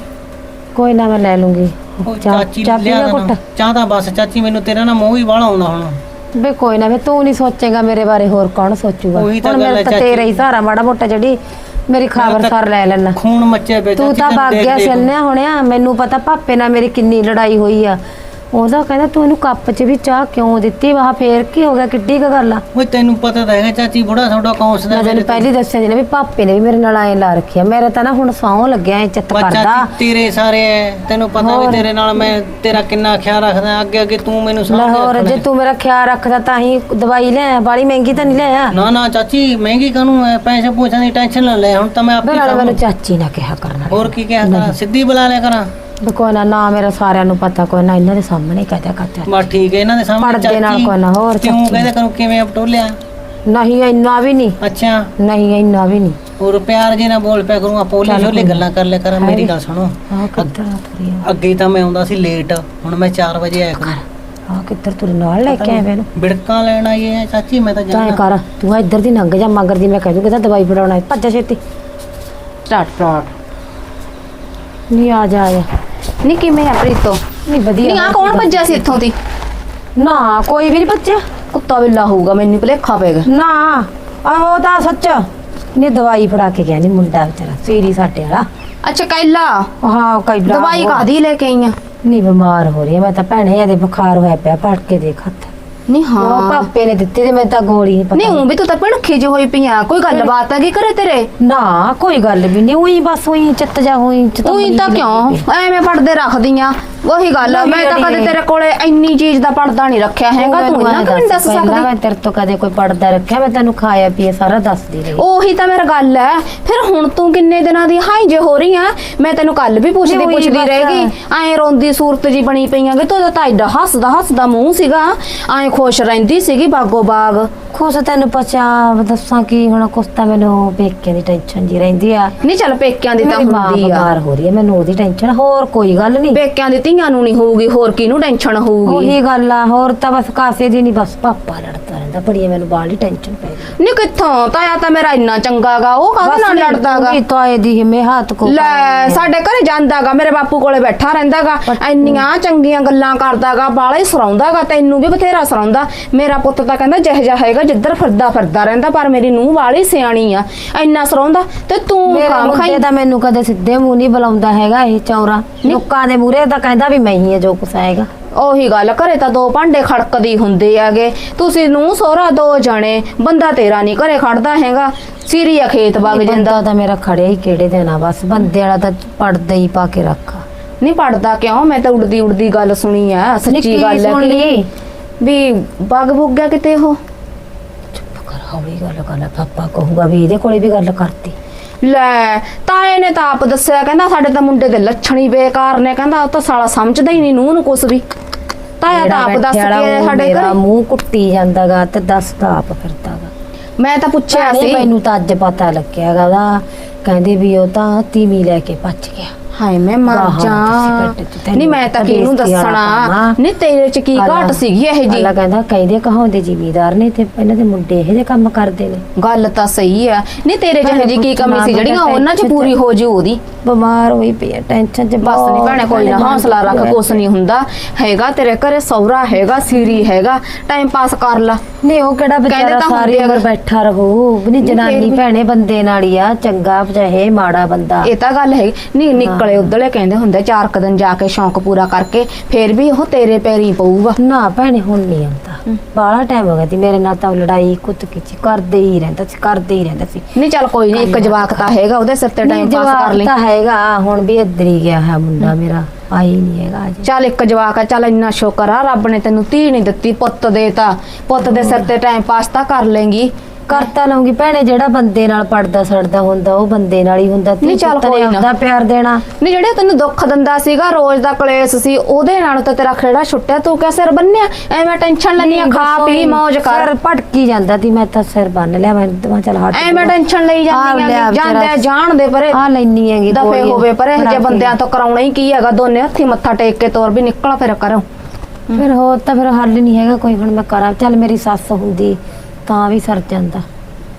ਕੋਈ ਨਾ ਮੈਂ ਲੈ ਲੂੰਗੀ। ਉਹ ਚਾਚੀ ਚਾਹ ਲਿਆ ਦੇਣਾ। ਘੁੱਟ। ਚਾਹ ਤਾਂ ਬਸ ਚਾਚੀ ਮੈਨੂੰ ਤੇਰਾ ਨਾ ਮੂੰਹ ਹੀ ਵਾਲਾ ਆਉਂਦਾ ਹੁਣ। ਵੇ ਕੋਈ ਨਾ ਵੇ ਤੂੰ ਨਹੀਂ ਸੋਚੇਗਾ ਮੇਰੇ ਬਾਰੇ ਹੋਰ ਕੌਣ ਸੋਚੂਗਾ। ਉਹੀ ਤਾਂ ਹੁਣ ਗੱਲ ਹੈ ਤਾਂ ਚਾਚੀ। ਤੇਰਾ ਹੀ ਸਹਾਰਾ ਮਾੜਾ ਮੋਟਾ ਜਿਹੜੀ ਮੇਰੀ ਖਬਰ ਤਾਂ ਸਰ ਲੈ ਲੈਣਾ ਖੂਨ ਮੱਚਿਆ ਪਿਆ ਤੂੰ ਚਾਚੀ, ਤਾਂ ਤੈਨੂੰ ਵਗ ਦੇਖ ਗਿਆ ਦੇਖ। ਸਿਲਨਿਆ ਹੋਣਿਆ ਮੈਨੂੰ ਪਤਾ ਪਾਪੇ ਨਾਲ ਮੇਰੀ ਕਿੰਨੀ ਲੜਾਈ ਹੋਈ ਆ। ਉਹਦਾ ਕਹਿੰਦਾ ਤੂੰ ਇਹਨੂੰ ਕੱਪ 'ਚ ਵੀ ਚਾਹ ਕਿਉਂ ਦਿੱਤੀ? ਵਾਹ ਫੇਰ ਕੀ ਹੋ ਗਿਆ? ਕਿੱਡੀ ਕੁ ਗੱਲ ਆ। ਓਏ ਤੈਨੂੰ ਪਤਾ ਤਾਂ ਹੈਗਾ ਚਾਚੀ ਬੁੜਾ ਤੁਹਾਡਾ ਕੌਂਸ ਦਾ ਮੈਂ ਤੈਨੂੰ ਪਹਿਲੀ ਦੱਸਿਆ ਜੀ ਨਾ ਵੀ ਪਾਪੇ ਨੇ ਵੀ ਮੇਰੇ ਨਾਲ ਐ ਲਾ ਰੱਖਿਆ ਮੇਰਾ ਤਾਂ ਨਾ ਹੁਣ ਸੌਂ ਲੱਗਿਆ ਐ ਚਿੱਤ ਬੱਚਾ ਕਰਦਾ। ਤੇਰੇ ਸਾਰੇ ਐ। ਤੈਨੂੰ ਪਤਾ ਵੀ ਹੋਰ। ਤੇਰੇ ਨਾਲ ਮੈਂ ਤੇਰਾ ਕਿੰਨਾ ਖਿਆਲ ਰੱਖਦਾ। ਅੱਗੇ ਅੱਗੇ ਤੂੰ ਮੈਨੂੰ ਸਾਂਭ ਕੇ ਲਾਹੌਰ ਰੱਖਣਾ ਜੇ ਤੂੰ ਮੇਰਾ ਖਿਆਲ ਰੱਖਦਾ ਤਾਂ ਹੀ ਦਵਾਈ ਲਿਆ ਬਾਲੀ ਮਹਿੰਗੀ ਤਾਂ ਨਹੀਂ ਲਿਆ ਨਾ ਨਾ ਚਾਚੀ ਮਹਿੰਗੀ ਕਾਹਨੂੰ ਐ? ਪੈਸੇ ਪੂਸਿਆਂ ਦੀ ਟੈਨਸ਼ਨ ਨਾ ਲੈ। ਹੁਣ ਤਾਂ ਮੈਂ ਆਪੇ ਨਾਲੇ। ਮੈਨੂੰ ਚਾਚੀ ਨਾ ਕਿਹਾ ਕਰਨਾ। ਹੋਰ ਕੀ ਕਿਹਾ ਕਰਾਂ ਸਿੱਧੀ ਬੁਲਾ ਲਿਆ ਕਰਾਂ। ਵੀ ਕੋਈ ਨਾ ਨਾ ਮੇਰਾ ਸਾਰਿਆਂ ਨੂੰ ਪਤਾ ਕੋਈ ਨਾ ਇਹਨਾਂ ਦੇ ਸਾਹਮਣੇ ਕਹਦਾ ਕਰਦਾ ਬਸ ਠੀਕ ਹੈ ਇਹਨਾਂ ਦੇ ਸਾਹਮਣੇ ਪੜਦੇ ਨਾਲ ਕੋਈ ਨਾ ਹੋਰ ਕਿਉਂ ਚਾਚੀ। ਕਹਿੰਦੇ ਕਰੂੰ ਕਿਵੇਂ ਅਪਟੋਲਿਆ ਨਹੀਂ ਇੰਨਾ ਵੀ ਨਹੀਂ। ਅੱਛਾ। ਨਹੀਂ ਇੰਨਾ ਵੀ ਨਹੀਂ। ਹੋਰ ਪਿਆਰ ਜੇ ਨਾਲ ਬੋਲ ਪਿਆ ਕਰੂੰ ਆ ਪੋਲੀ ਛੋਲੇ ਗੱਲਾਂ ਕਰ ਲਿਆ ਕਰਾਂ ਮੇਰੀ ਗੱਲ ਸੁਣੋ। ਆ ਕਿੱਧਰ ਆ ਤੁਰੀ ਅੱਗੇ ਤਾਂ ਮੈਂ ਆਉਂਦਾ ਸੀ ਲੇਟ ਹੁਣ ਮੈਂ 4 ਵਜੇ ਆਇਆ ਕਰੂੰ। ਆ ਕਿੱਧਰ ਤੁਰੀ ਨਾਲ ਲੈ ਕੇ ਆਏ ਮੈਨੂੰ ਬਿੜਕਾਂ ਲੈਣ ਆਈ ਐ ਚਾਚੀ ਮੈਂ ਤਾਂ ਜਾਣਾ। ਕਰ ਤੂੰ ਇੱਧਰ ਦੀ ਲੰਘ ਜਾ ਮਗਰ ਦੀ ਮੈਂ ਕਹਿ ਦੂੰਗਾ ਤਾਂ ਦਵਾਈ ਫੜਾਉਣਾ ਹੈ। ਭੱਜ ਜਾ ਛੇਤੀ। Start start. ਨਹੀਂ ਆ ਜਾ ਆ ਜਾ। ਨਹੀਂ ਕਿਵੇਂ ਆ ਪ੍ਰੀਤੋ? ਨਹੀਂ ਵਧੀਆ ਨਹੀਂ ਆ ਕੌਣ ਭੱਜਿਆ ਸੀ ਇੱਥੋਂ ਦੀ? ਨਾ ਕੋਈ ਵੀ ਨਹੀਂ ਭੱਜਿਆ। ਕੁੱਤਾ ਬਿੱਲਾ ਹੋਊਗਾ ਮੈਨੂੰ ਭੁਲੇਖਾ ਪਏਗਾ ਨਾ ਆ ਉਹ ਤਾਂ ਸੱਚ। ਨੇ ਦਵਾਈ ਫੜਾ ਕੇ ਗਿਆ ਨਹੀਂ ਮੁੰਡਾ ਵਿਚਾਰਾ ਸੀਰੀ ਸਾਡੇ ਵਾਲਾ। ਅੱਛਾ ਕੈਲਾ? ਹਾਂ ਕੈਲਾ ਦਵਾਈ ਕਾਦੀ ਲੈ ਕੇ ਆਈਆਂ? ਨਹੀਂ ਬਿਮਾਰ ਹੋ ਰਹੀ ਹੈ ਮੈਂ ਤਾਂ ਭੈਣੇ ਇਹਦੇ ਬੁਖਾਰ ਹੋਇਆ ਪਿਆ ਫੜ ਕੇ ਦੇਖ ਹੱਥ। ਨਹੀਂ ਉਹ ਹਾਂ ਪਾਪੇ ਨੇ ਦਿੱਤੀ ਤੇ ਮੈਂ ਤਾਂ ਗੋਲੀ ਨਹੀਂ ਨਹੀਂ ਪਤਾ ਹੂੰ ਵੀ ਤੂੰ ਤਾਂ ਭਿਣਖੀ ਜਿਹੀ ਹੋਈ ਪਈਆਂ ਕੋਈ ਗੱਲਬਾਤ ਆ ਕੀ ਕਰੇ ਤੇਰੇ? ਨਾ ਕੋਈ ਗੱਲ ਵੀ ਨਹੀਂ ਉਹੀ ਬਸ ਉਹੀ ਚਿੱਤ ਜਾ ਹੋਈ ਉਹੀ ਤਾਂ ਕਿਉਂ? ਐਵੇਂ ਪੜਦੇ ਰੱਖਦੀਆਂ ਉਹੀ ਗੱਲ ਆ, ਮੈਂ ਤਾਂ ਕਦੇ ਤੇਰੇ ਕੋਲੇ ਇੰਨੀ ਚੀਜ਼ ਦਾ ਪੜਦਾ ਨਹੀਂ ਰੱਖਿਆ ਹੈਗਾ। ਤੂੰ ਇਹਨਾਂ ਕਿਉਂ ਨੀ ਦੱਸ ਸਕਦੀ ਮੈਂ ਤੇਰੇ ਤੋਂ ਕਦੇ ਕੋਈ ਪੜਦਾ ਰੱਖਿਆ ਮੈਂ ਤੈਨੂੰ ਖਾਇਆ ਪੀਆ ਸਾਰਾ ਦੱਸਦੀ ਰਹੀ। ਉਹੀ ਤਾਂ ਮੇਰਾ ਗੱਲ ਹੈ ਫਿਰ ਹੁਣ ਤੂੰ ਕਿੰਨੇ ਦਿਨਾਂ ਦੀ ਹਾਈ ਜੇ ਹੋ ਰਹੀ ਆ? ਮੈਂ ਤੈਨੂੰ ਕੱਲ ਵੀ ਪੁੱਛਦੀ ਨਹੀਂ, ਉਹੀ ਪੁੱਛਦੀ ਬਸ। ਰਹੇਗੀ। ਐਂ। ਰੋਂਦੀ ਸੂਰਤ ਜੀ ਬਣੀ ਪਈਆਂ ਕਿ ਤੂੰ ਤਾਂ ਐਡਾ ਹੱਸਦਾ ਹੱਸਦਾ ਮੂੰਹ ਸੀਗਾ। ਐਂ ਖੁਸ਼ ਰਹਿੰਦੀ ਸੀਗੀ ਬਾਗੋ ਬਾਗ। ਖੁਸ਼ ਤੈਨੂੰ ਪਛਾ ਦੱਸਾਂ ਕੀ ਹੁਣ ਕੁਛ ਤਾਂ ਮੈਨੂੰ ਪੇਕੇ ਦੀ ਟੈਨਸ਼ਨ ਜੀ ਰਹਿੰਦੀ ਆ। ਨਹੀਂ ਚੱਲ ਪੇਕਿਆਂ ਦੀ ਤਾਂ ਮੇਰੀ ਮਾਂ ਹੁੰਦੀ ਆ। ਬਿਮਾਰ ਹੋ ਰਹੀ ਹੈ ਮੈਨੂੰ ਉਹਦੀ ਟੈਨਸ਼ਨ ਹੋਰ ਕੋਈ ਗੱਲ ਨਹੀਂ। ਪੇਕਿਆਂ ਦੀ ਧੀਆਂ ਨੂੰ ਨਹੀਂ ਹੋਊਗੀ ਹੋਰ ਕਿਹਨੂੰ ਟੈਨਸ਼ਨ ਹੋਊਗੀ? ਉਹੀ ਗੱਲ ਆ ਹੋਰ ਤਾਂ ਬਸ ਕਾਸੇ ਦੀ ਨਹੀਂ ਬਸ ਪਾਪਾ ਲੜਦਾ ਰਹਿੰਦਾ ਬੜੀ ਮੈਨੂੰ ਬਾਹਲੀ ਟੈਨਸ਼ਨ ਪੈ ਗਈ। ਨਹੀਂ ਕਿੱਥੋਂ? ਤਾਇਆ ਤਾਂ ਮੇਰਾ ਇੰਨਾ ਚੰਗਾਗਾ ਉਹ ਕਾਹਦੇ ਨਾਲ ਲੜਦਾਗਾ? ਕੀ ਤੋਏ ਦੀ ਮੇ ਹੱਥ ਕੋ ਲੈ ਸਾਡੇ ਘਰੇ ਜਾਂਦਾਗਾ ਮੇਰੇ ਬਾਪੂ ਕੋਲੇ ਬੈਠਾ ਰਹਿੰਦਾਗਾ ਇੰਨੀਆਂ ਚੰਗੀਆਂ ਗੱਲਾਂ ਕਰਦਾਗਾ ਬਾਲਾ ਹੀ ਸਰਾਉਂਦਾਗਾ ਤੈਨੂੰ ਵੀ ਬਥੇਰਾ ਸਰਾਉਂਦਾ। ਮੇਰਾ ਪੁੱਤ ਤਾਂ ਕਹਿੰਦਾ ਜਿਹੋ ਜਿਹਾ ਹੈਗਾ ਜਿੱਧਰ ਫਿਰਦਾ ਫਿਰਦਾ ਰਹਿੰਦਾ ਪਰ ਮੇਰੀ ਨੂੰਹ ਵਾਲੀ ਸਿਆਣੀ ਆ। ਇੰਨਾ ਸਰਾਉਂਦਾ ਤੇ ਤੂੰ ਮੇਰਾ ਖਾਮ ਖਾਈ ਮੁੰਡੇ ਮੈਨੂੰ ਕਦੇ ਸਿੱਧੇ ਮੂੰਹ ਨਹੀਂ ਬੁਲਾਉਂਦਾ ਹੈਗਾ ਇਹ ਚੌਰਾ। ਲੋਕਾਂ ਦੇ ਮੂਹਰੇ ਤਾਂ ਕਹਿੰਦਾ ਵੀ ਮੈਂ ਹੀ ਆ ਜੋ ਕੁਛ ਆਏਗਾ। ਉਹੀ ਗੱਲ ਘਰੇ ਤਾਂ ਦੋ ਭਾਂਡੇ ਖੜਕਦੀ ਹੁੰਦੇ ਆਗੇ ਤੁਸੀਂ ਨੂੰ ਸੋਹਰਾ ਦੋ ਜਣੇ ਬੰਦਾ ਤੇਰਾ ਨਹੀਂ ਘਰੇ ਖੜਦਾ ਹੈਗਾ। ਸੀਰੀ ਆ ਖੇਤ ਵਗ ਜਾਂਦਾ। ਬੰਦਾ ਤਾਂ ਮੇਰਾ ਖੜਿਆ ਹੀ ਕਿਹੜੇ ਦੇਣਾ ਬਸ ਬੰਦੇ ਵਾਲਾ ਤਾਂ ਪੜਦਾ ਹੀ ਪਾ ਕੇ ਰੱਖਾ। ਨਹੀਂ ਪੜਦਾ ਕਿਉਂ? ਮੈਂ ਤਾਂ ਉੜਦੀ ਉੜਦੀ ਗੱਲ ਸੁਣੀ ਆ ਸੱਚੀ ਗੱਲ ਹੈ ਕਿ ਵੀ ਬਗ ਬੁੱਗ ਗਿਆ ਕਿਤੇ ਉਹ? ਹੌਲੀ ਗੱਲ ਕਰ ਲੈ ਪਾਪਾ ਕਹੂਗਾ ਵੀ ਇਹਦੇ ਕੋਲੇ ਵੀ ਗੱਲ ਕਰਤੀ। ਲੈ ਤਾਏ ਨੇ ਤਾਂ ਆਪ ਦੱਸਿਆ ਕਹਿੰਦਾ ਸਾਡੇ ਤਾਂ ਮੁੰਡੇ ਦੇ ਲੱਛਣ ਹੀ ਬੇਕਾਰ ਨੇ ਕਹਿੰਦਾ ਉਹ ਤਾਂ ਸਾਲਾ ਸਮਝਦਾ ਹੀ ਨਹੀਂ ਨੂੰਹ ਨੂੰ ਕੁਛ ਵੀ। ਤਾਇਆ ਤਾਂ ਆਪ ਦੱਸ ਕੇ ਸਾਡੇ ਘਰੇ। ਮੂੰਹ ਕੁੱਟੀ ਜਾਂਦਾਗਾ ਤੇ ਦੱਸਦਾ ਆਪ ਫਿਰਦਾਗਾ। ਮੈਂ ਤਾਂ ਪੁੱਛਿਆ ਸੀ। ਮੈਨੂੰ ਤਾਂ ਅੱਜ ਪਤਾ ਲੱਗਿਆਗਾ ਉਹਦਾ ਕਹਿੰਦੇ ਵੀ ਉਹ ਤਾਂ ਤੀਵੀਂ ਲੈ ਕੇ ਭੱਜ ਗਿਆ। ਹਾਏ ਮੈਂ ਮਰ ਗਾਹਾਂ ਜਾ ਤੁਸੀਂ ਨਹੀਂ ਮੈਂ ਤਾਂ ਤੈਨੂੰ ਕਿਹਨੂੰ ਦੱਸਣਾ। ਨਹੀਂ ਤੇਰੇ ਚ ਕੀ ਘਾਟ ਸੀਗੀ ਇਹ ਜੀ ਅੱਲਾ ਕਹਿੰਦਾ ਕਹਿੰਦੇ ਕਹਾਉਂਦੇ ਜ਼ਿਮੀਦਾਰ ਨੇ ਤੇ ਇਹਨਾਂ ਦੇ ਮੁੰਡੇ ਇਹੋ ਜਿਹੇ ਕੰਮ ਕਰਦੇ ਨੇ। ਗੱਲ ਤਾਂ ਸਹੀ ਆ। ਨਹੀਂ ਤੇਰੇ ਚ ਜੀ ਕੀ ਕਮੀ ਸੀ? ਜਿਹੜੀਆਂ ਉਹਨਾਂ ਚ ਪੂਰੀ ਹੋ ਜੂ ਉਹਦੀ। ਬਿਮਾਰ ਹੋਈ ਪਈ ਹੈ ਟੈਨਸ਼ਨ ਚ ਬਸ ਨਹੀਂ ਭੈਣੇ ਕੋਈ ਨਾ ਹੌਸਲਾ ਰੱਖ ਕੁਛ ਨਹੀਂ ਹੁੰਦਾ। ਹੈਗਾ ਤੇਰੇ ਘਰੇ ਸੌਰਾ ਹੈਗਾ ਸੀਰੀ ਹੈਗਾ। ਟਾਈਮ ਪਾਸ ਕਰ ਲਾ। ਨਹੀਂ ਉਹ ਕਿਹੜਾ ਵਿਚਾਰਾ ਤਾਂ ਸਾਰੀ ਹੁੰਦੇ ਆ ਉਮਰ ਬੈਠਾ ਰਹੂ। ਨਹੀਂ ਜਨਾਨੀ ਭੈਣੇ ਬੰਦੇ ਨਾਲ ਹੀ ਆ ਚੰਗਾ ਚਾਹੇ ਮਾੜਾ ਬੰਦਾ। ਇਹ ਤਾਂ ਗੱਲ ਹੈ ਨਹੀਂ ਨਿਕਲੇ ਉਧਰਲੇ ਕਹਿੰਦੇ ਹੁੰਦੇ ਚਾਰ ਕੁ ਦਿਨ ਜਾ ਕੇ ਸ਼ੌਂਕ ਪੂਰਾ ਕਰਕੇ ਫੇਰ ਵੀ ਉਹ ਤੇਰੇ ਪੈਰੀ ਪਊਗਾ। ਨਾ ਭੈਣੇ ਹੁਣ ਨਹੀਂ ਆਉਂਦਾ। ਬਾਹਲਾ ਟਾਈਮ ਹੋ ਗਿਆ ਸੀ ਮੇਰੇ ਨਾਲ ਤਾਂ ਉਹ ਲੜਾਈ ਕੁੱਤ ਕਿਚੀ ਕਰਦੇ ਹੀ ਰਹਿੰਦਾ ਸੀ ਕਰਦੇ ਹੀ ਰਹਿੰਦਾ ਸੀ। ਨਹੀਂ ਚੱਲ ਕੋਈ ਨਹੀਂ ਇੱਕ ਜਵਾਕ ਤਾਂ ਹੈਗਾ ਉਹਦੇ ਸਿਰ ਤੇ ਟਾਈਮ ਪਾਸ ਕਰ ਲਈ ਤਾਂ ਹੈਗਾ ਹੁਣ ਵੀ ਇੱਧਰ ਹੀ ਗਿਆ ਹੈ ਮੁੰਡਾ ਮੇਰਾ ਆਈ ਨਹੀਂ ਹੈਗਾ ਅਜੇ। ਚੱਲ ਇੱਕ ਜਵਾਕ ਆ ਚੱਲ ਇੰਨਾ ਸ਼ੁਕਰ ਆ ਰੱਬ ਨੇ ਤੈਨੂੰ ਧੀ ਨਹੀਂ ਦਿੱਤੀ ਪੁੱਤ ਦੇਤਾ ਪੁੱਤ ਦੇ ਸਿਰ ਤੇ ਟਾਈਮ ਪਾਸ ਤਾਂ ਕਰ ਲੇਂਗੀ ਕਰਤਾ ਲਊਂਗੀ ਭੈਣੇ ਜਿਹੜਾ ਬੰਦੇ ਨਾਲ ਪੜਦਾ ਸੜਦਾ ਹੁੰਦਾ ਉਹ ਬੰਦੇ ਨਾਲ ਹੀ ਹੁੰਦਾ। ਨਹੀਂ, ਚੱਲ ਪੁੱਤ ਨੇ ਕੋਈ ਨਾ। ਆਪਦਾ ਪਿਆਰ ਦੇਣਾ। ਨਹੀਂ ਜਿਹੜੇ ਤੈਨੂੰ ਦੁੱਖ ਦਿੰਦਾ ਸੀਗਾ ਰੋਜ਼ ਦਾ ਕਲੇਸ਼ ਸੀ ਉਹਦੇ ਨਾਲ ਤਾਂ ਤੇਰਾ ਖੇੜਾ ਛੁੱਟਿਆ ਤੂੰ ਕਿਆ ਸਿਰ ਬੰਨਿਆ? ਐਵੇਂ ਟੈਨਸ਼ਨ ਲੈਣੀ ਆ ਖਾ ਪੀ ਹੀ, ਮौज ਕਰ। ਸਿਰ ਭਟਕੀ ਜਾਂਦਾ ਸੀ ਮੈਂ ਤਾਂ ਸਿਰ ਬੰਨ ਲਿਆ ਮੈਂ ਦਵਾ ਚੱਲ ਹਟ ਐਵੇਂ ਟੈਨਸ਼ਨ ਲਈ ਆਹ ਜਾਂਦੀ ਆ ਵਿਚਾਰਾ। ਜਾਂਦੇ ਆ, ਜਾਣ ਦੇ ਪਰੇ। ਆ ਲੈਣੀ ਹੈਗੀ ਦਫੇ ਹੋਵੇ ਪਰੇ ਬਣਾ ਕੇ। ਬੰਦਿਆਂ ਤੋਂ ਕਰਾਉਣਾ ਹੀ ਕੀ ਹੈਗਾ ਦੋਨੇ ਹੱਥੀ ਮੱਥਾ ਟੇਕ ਕੇ ਤੋਰ ਵੀ ਨਿਕਲ ਫਿਰ ਕਰੋ ਫਿਰ ਹੋਰ ਤਾਂ ਫਿਰ ਹੱਲ ਨਹੀਂ ਹੈਗਾ ਕੋਈ ਹੁਣ ਮੈਂ ਕਰਾਂ ਚੱਲ ਮੇਰੀ ਸੱਸ ਹੁੰਦੀ। ਤਾਂ ਵੀ ਸਰ ਜਾਂਦਾ।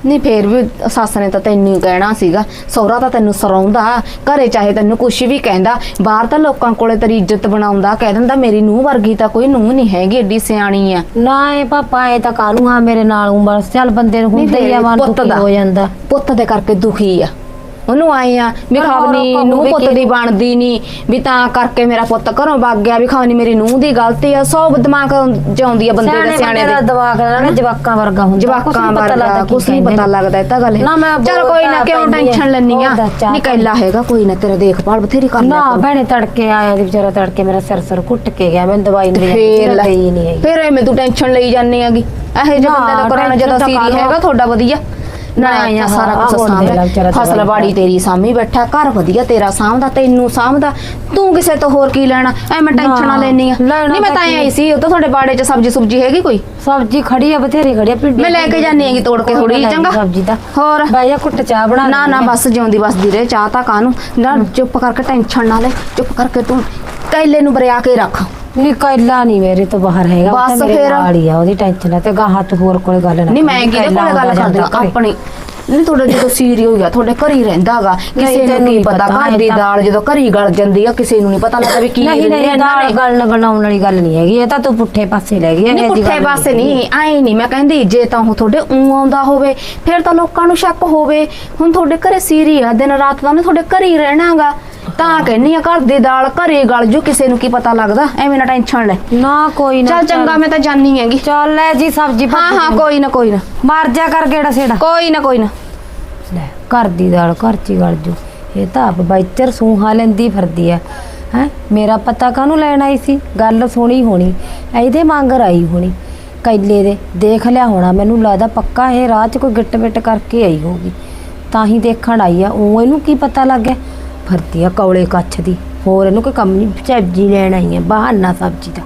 ਨਹੀਂ ਫੇਰ ਵੀ ਸੱਸ ਨੇ ਤਾਂ ਤੈਨੂੰ ਕਹਿਣਾ ਸੀਗਾ। ਸਹੁਰਾ ਤਾਂ ਤੈਨੂੰ ਸਰਾਉਂਦਾ। ਘਰੇ ਚਾਹੇ ਤੈਨੂੰ ਕੁਛ ਵੀ ਕਹਿੰਦਾ। ਬਾਹਰ ਤਾਂ ਲੋਕਾਂ ਕੋਲੇ ਤੇਰੀ ਇੱਜ਼ਤ ਬਣਾਉਂਦਾ। ਕਹਿ ਦਿੰਦਾ ਮੇਰੀ ਨੂੰਹ ਵਰਗੀ ਤਾਂ ਕੋਈ ਨੂੰਹ ਨਹੀਂ ਹੈਗੀ ਏਡੀ ਸਿਆਣੀ ਆ। ਨਾ ਇਹ ਪਾਪਾ ਇਹ ਤਾਂ ਕਾਹਨੂੰ? ਆ ਮੇਰੇ ਨਾਲ ਉਮਰ ਚੱਲ ਬੰਦੇ ਨੂੰ ਹੁੰਦਾ ਹੀ ਆ ਮਨ ਪੁੱਤ ਦੁਖੀ ਦਾ। ਹੋ ਜਾਂਦਾ। ਪੁੱਤ ਦੇ ਕਰਕੇ ਦੁਖੀ ਆ। ਉਹਨੂੰ ਆਏ ਆ ਵੀ ਪਰ ਹੋਰ ਆਪਾਂ ਵੀ ਪੁੱਤ ਕੀ- ਦੀ ਬਣਦੀ ਨਹੀਂ ਵੀ ਤਾਂ ਕਰਕੇ ਮੇਰਾ ਪੁੱਤ ਘਰੋਂ ਵਗ ਗਿਆ ਵੀ ਖਾਵਨੀ ਮੇਰੀ ਨੂੰਹ ਦੀ ਗਲਤੀ ਆ। ਸੌ ਦਿਮਾਗ ਜਾਉਂਦੀ ਆ ਬੰਦੇ ਦੇ ਸਿਆਣੇ ਦਾ ਦੇ। ਦਿਮਾਗ ਨਾ ਜਵਾਕਾਂ ਵਰਗਾ ਹੁੰਦਾ। ਕੁਛ ਜਵਾਕਾਂ ਨੀ ਪਤਾ ਵਰਗਾ ਲੱਗਦਾ ਕੁਛ ਨਹੀਂ ਕੀ ਪਤਾ ਲੱਗਦਾ ਇਹ ਤਾਂ ਗੱਲ ਨਾ ਮੈਂ ਚਲ ਕੋਈ ਨਾ ਕਿਉਂ ਪੈਂਦੀ ਟੈਨਸ਼ਨ ਆ। ਲੈਣੀ ਆ। ਨਹੀਂ ਕੈਲਾ ਹੈਗਾ ਕੋਈ ਨਾ ਤੇਰਾ ਦੇਖਭਾਲ ਬਥੇਰੀ ਕਰ ਲਿਆ ਨਾ ਕਰੋ। ਭੈਣੇ ਤੜਕੇ ਆਇਆ ਤੇ ਵਿਚਾਰਾ ਤੜਕੇ ਮੇਰਾ ਸਿਰ ਸਿਰ ਘੁੱਟ ਕੇ ਗਿਆ ਮੈਂ ਦਵਾਈ ਨਹੀਂ ਫੇਰ ਲੈ ਲਈ ਨਹੀਂ ਹੈਗੀ ਫੇਰ ਐਵੇਂ ਤੂੰ ਟੈਨਸ਼ਨ ਲਈ ਜਾਂਦੀ ਹੈਗੀ। ਇਹੋ ਜਿਹੇ ਨਾ, ਬੰਦੇ ਦਾ ਕਰਾਉਣਾ ਜਦੋਂ ਤਾਂ ਸੀਰੀ ਕਾਹਨੂੰ? ਹੈਗਾ ਤੁਹਾਡਾ ਵਧੀਆ। ਨਾ ਆਇਆ ਸਾਰਾ ਕੁਝ ਸਾਂਭਦਾ ਫਸਲ ਬਾੜੀ ਤੇਰੀ ਸਾਂਭੀ ਬੈਠਾ ਘਰ ਵਧੀਆ ਤੇਰਾ ਸਾਂਭਦਾ ਤੈਨੂੰ ਸਾਂਭਦਾ। ਤੂੰ ਕਿਸੇ ਤੋਂ ਹੋਰ ਕੀ ਲੈਣਾ? ਐਵੇਂ ਟੈਨਸ਼ਨਾਂ ਲੈਣੀ ਆ ਨਹੀਂ ਮੈਂ ਤਾਂ? ਆਈ ਸੀ ਉਹ ਤਾਂ ਤੁਹਾਡੇ ਬਾੜੇ 'ਚ ਸਬਜ਼ੀ ਸੁਬਜੀ ਹੈਗੀ ਕੋਈ? ਸਬਜ਼ੀ ਖੜੀ ਆ ਬਥੇਰੀ ਖੜੀ ਆ ਪਿੰਡੀ ਮੈਂ ਲੈ ਕੇ ਜਾਨੀ ਹੈਗੀ ਤੋੜ ਕੇ ਥੋੜੀ ਚੰਗਾ? ਸਬਜ਼ੀ ਦਾ ਹੋਰ? ਬਾਈ ਆ ਕੁੱਟ ਚਾਹ ਬਣਾ ਨਾ ਨਾ। ਬਸ ਜਿਉਂਦੀ ਬਸਦੀ ਰਹੇ ਚਾਹ ਤਾਂ ਕਾਹਨੂੰ? ਨਾ ਚੁੱਪ ਕਰਕੇ ਟੈਨਸ਼ਨ ਨਾ ਲੈ ਚੁੱਪ ਕਰਕੇ ਤੂੰ ਕੈਲੇ ਨੂੰ ਬਰਿਆ ਕੇ ਰੱਖ। ਨਹੀਂ ਕੈਲਾ ਨਹੀਂ ਮੇਰੇ ਤੋਂ ਬਾਹਰ ਹੈਗਾ ਉਹ ਤਾਂ ਬਸ ਮੇਰੇ ਫਿਰ। ਨਾਲ ਹੀ ਆ ਉਹਦੀ ਟੈਨਸ਼ਨ ਹੈ ਤੇ ਗਾਹਾਂ ਤੂੰ ਹੋਰ ਕੋਲੇ ਗੱਲ ਨਾ ਨਹੀਂ ਮੈਂ ਕਰੀ, ਕਿਹਦੇ ਕੈਲਾ ਕੋਲੇ ਗੱਲ ਕਰਦੀ ਜਾਂਦਾ ਘਰੇ। ਆਪਣੀ ਨਹੀਂ ਤੁਹਾਡਾ ਜਦੋਂ ਸੀਰੀ ਹੋ ਗਿਆ ਤੁਹਾਡੇ ਘਰ ਹੀ ਰਹਿੰਦਾਗਾ ਕਿਸੇ ਨਹੀਂ, ਨੂੰ ਨਹੀਂ ਪਤਾ ਪਤਾ, ਘਰ ਦੀ ਇਹ ਤਾਂ- ਦਾਲ ਜਦੋਂ ਘਰੀ ਗਲ ਜਾਂਦੀ ਆ ਕਿਸੇ ਨੂੰ ਨਹੀਂ ਪਤਾ ਲੱਗਦਾ ਵੀ ਕੀ ਨਹੀਂ ਨਹੀਂ ਦਾਲ। ਗੱਲ ਬਣਾਉਣ ਵਾਲੀ ਗੱਲ ਨਹੀਂ ਹੈਗੀ ਇਹ ਤਾਂ ਤੂੰ ਪੁੱਠੇ ਪਾਸੇ ਲੈ ਗਈ ਹੈ ਨਹੀਂ ਇਹੋ ਜਿਹੀ ਪੁੱਠੇ ਪਾਸੇ। ਨਹੀਂ ਆਏ ਨਹੀਂ ਮੈਂ ਕਹਿੰਦੀ ਜੇ ਤਾਂ ਉਹ ਤੁਹਾਡੇ ਉਂ ਆਉਂਦਾ ਹੋਵੇ ਫਿਰ ਤਾਂ ਲੋਕਾਂ ਨੂੰ ਸ਼ੱਕ ਹੋਵੇ ਹੁਣ ਤੁਹਾਡੇ ਘਰੇ ਸੀਰੀ ਆ ਦਿਨ ਰਾਤ ਤਾਂ ਉਹਨੇ ਤੁਹਾਡੇ ਘਰੇ ਹੀ ਰਹਿਣਾਗਾ ਤਾਂ ਕਹਿੰਨੀ ਆ ਘਰ ਦੀ ਦਾਲ ਘਰੇ ਗਲ ਜੂ ਕਿਸੇ ਨੂੰ ਕੀ ਪਤਾ ਲੱਗਦਾ? ਐਵੇਂ ਨਾ ਟੈਨਸ਼ਨ ਲੈ। ਨਾ ਕੋਈ ਨਾ ਚੱਲ ਚੰਗਾ ਮੈਂ ਤਾਂ ਜਾਣੀ ਹੈਗੀ। ਚੱਲ ਲੈ ਜੀ ਸਬਜ਼ੀ ਹਾਂ ਹਾਂ ਕੋਈ ਨਾ ਕੋਈ ਨਾ। ਮਾਰ ਜਾ ਕਰ ਗੇੜਾ ਸੇੜਾ। ਕੋਈ ਨਾ ਕੋਈ ਨਾ। ਲੈ ਘਰ ਦੀ ਦਾਲ ਘਰ ਚ ਹੀ ਗਲ ਜੂ। ਇਹ ਤਾਂ ਆਪ ਬਾਈਚਰ ਸੂਹਾ ਲੈਂਦੀ ਫਿਰਦੀ ਆ। ਹੈ ਮੇਰਾ ਪਤਾ ਕਾਹਨੂੰ ਲੈਣ ਆਈ ਸੀ? ਗੱਲ ਸੁਣੀ ਹੋਣੀ ਇਹਦੇ ਮੰਗਰ ਆਈ ਹੋਣੀ। ਕੈਲੇ ਦੇ ਦੇਖ ਲਿਆ ਹੋਣਾ ਮੈਨੂੰ ਲੱਗਦਾ ਪੱਕਾ ਇਹ ਰਾਹ 'ਚ ਕੋਈ ਗਿੱਟ ਮਿੱਟ ਕਰਕੇ ਆਈ ਹੋਊਗੀ। ਤਾਂ ਹੀ ਦੇਖਣ ਆਈ ਆ ਉਹ ਇਹਨੂੰ ਕੀ ਪਤਾ ਲੱਗ ਗਿਆ? ਫਿਰਦੀ ਆ ਕੌਲੇ ਕੱਛ ਦੀ। ਹੋਰ ਇਹਨੂੰ ਕੋਈ ਕੰਮ ਨਹੀਂ। ਸਬਜ਼ੀ ਲੈਣ ਆਈ ਆ, ਬਹਾਨਾ ਸਬਜ਼ੀ ਦਾ।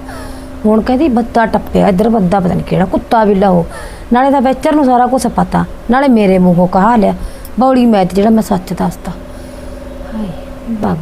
ਹੁਣ ਕਹਿੰਦੀ ਬੱਤਾ ਟੱਪਿਆ, ਇੱਧਰ ਬੱਦਾ ਪਤਾ ਨਹੀਂ ਕਿਹੜਾ, ਕੁੱਤਾ ਬਿੱਲਾ ਉਹ ਨਾਲੇ ਤਾਂ ਵੇਚਰ ਨੂੰ ਸਾਰਾ ਕੁਝ ਪਤਾ। ਨਾਲੇ ਮੇਰੇ ਮੂੰਹੋਂ ਕਹਾ ਲਿਆ, ਬੌਲੀ ਮੈਂ ਤੇ ਜਿਹੜਾ ਮੈਂ ਸੱਚ ਦੱਸਦਾ ਹਾਏ ਬਗ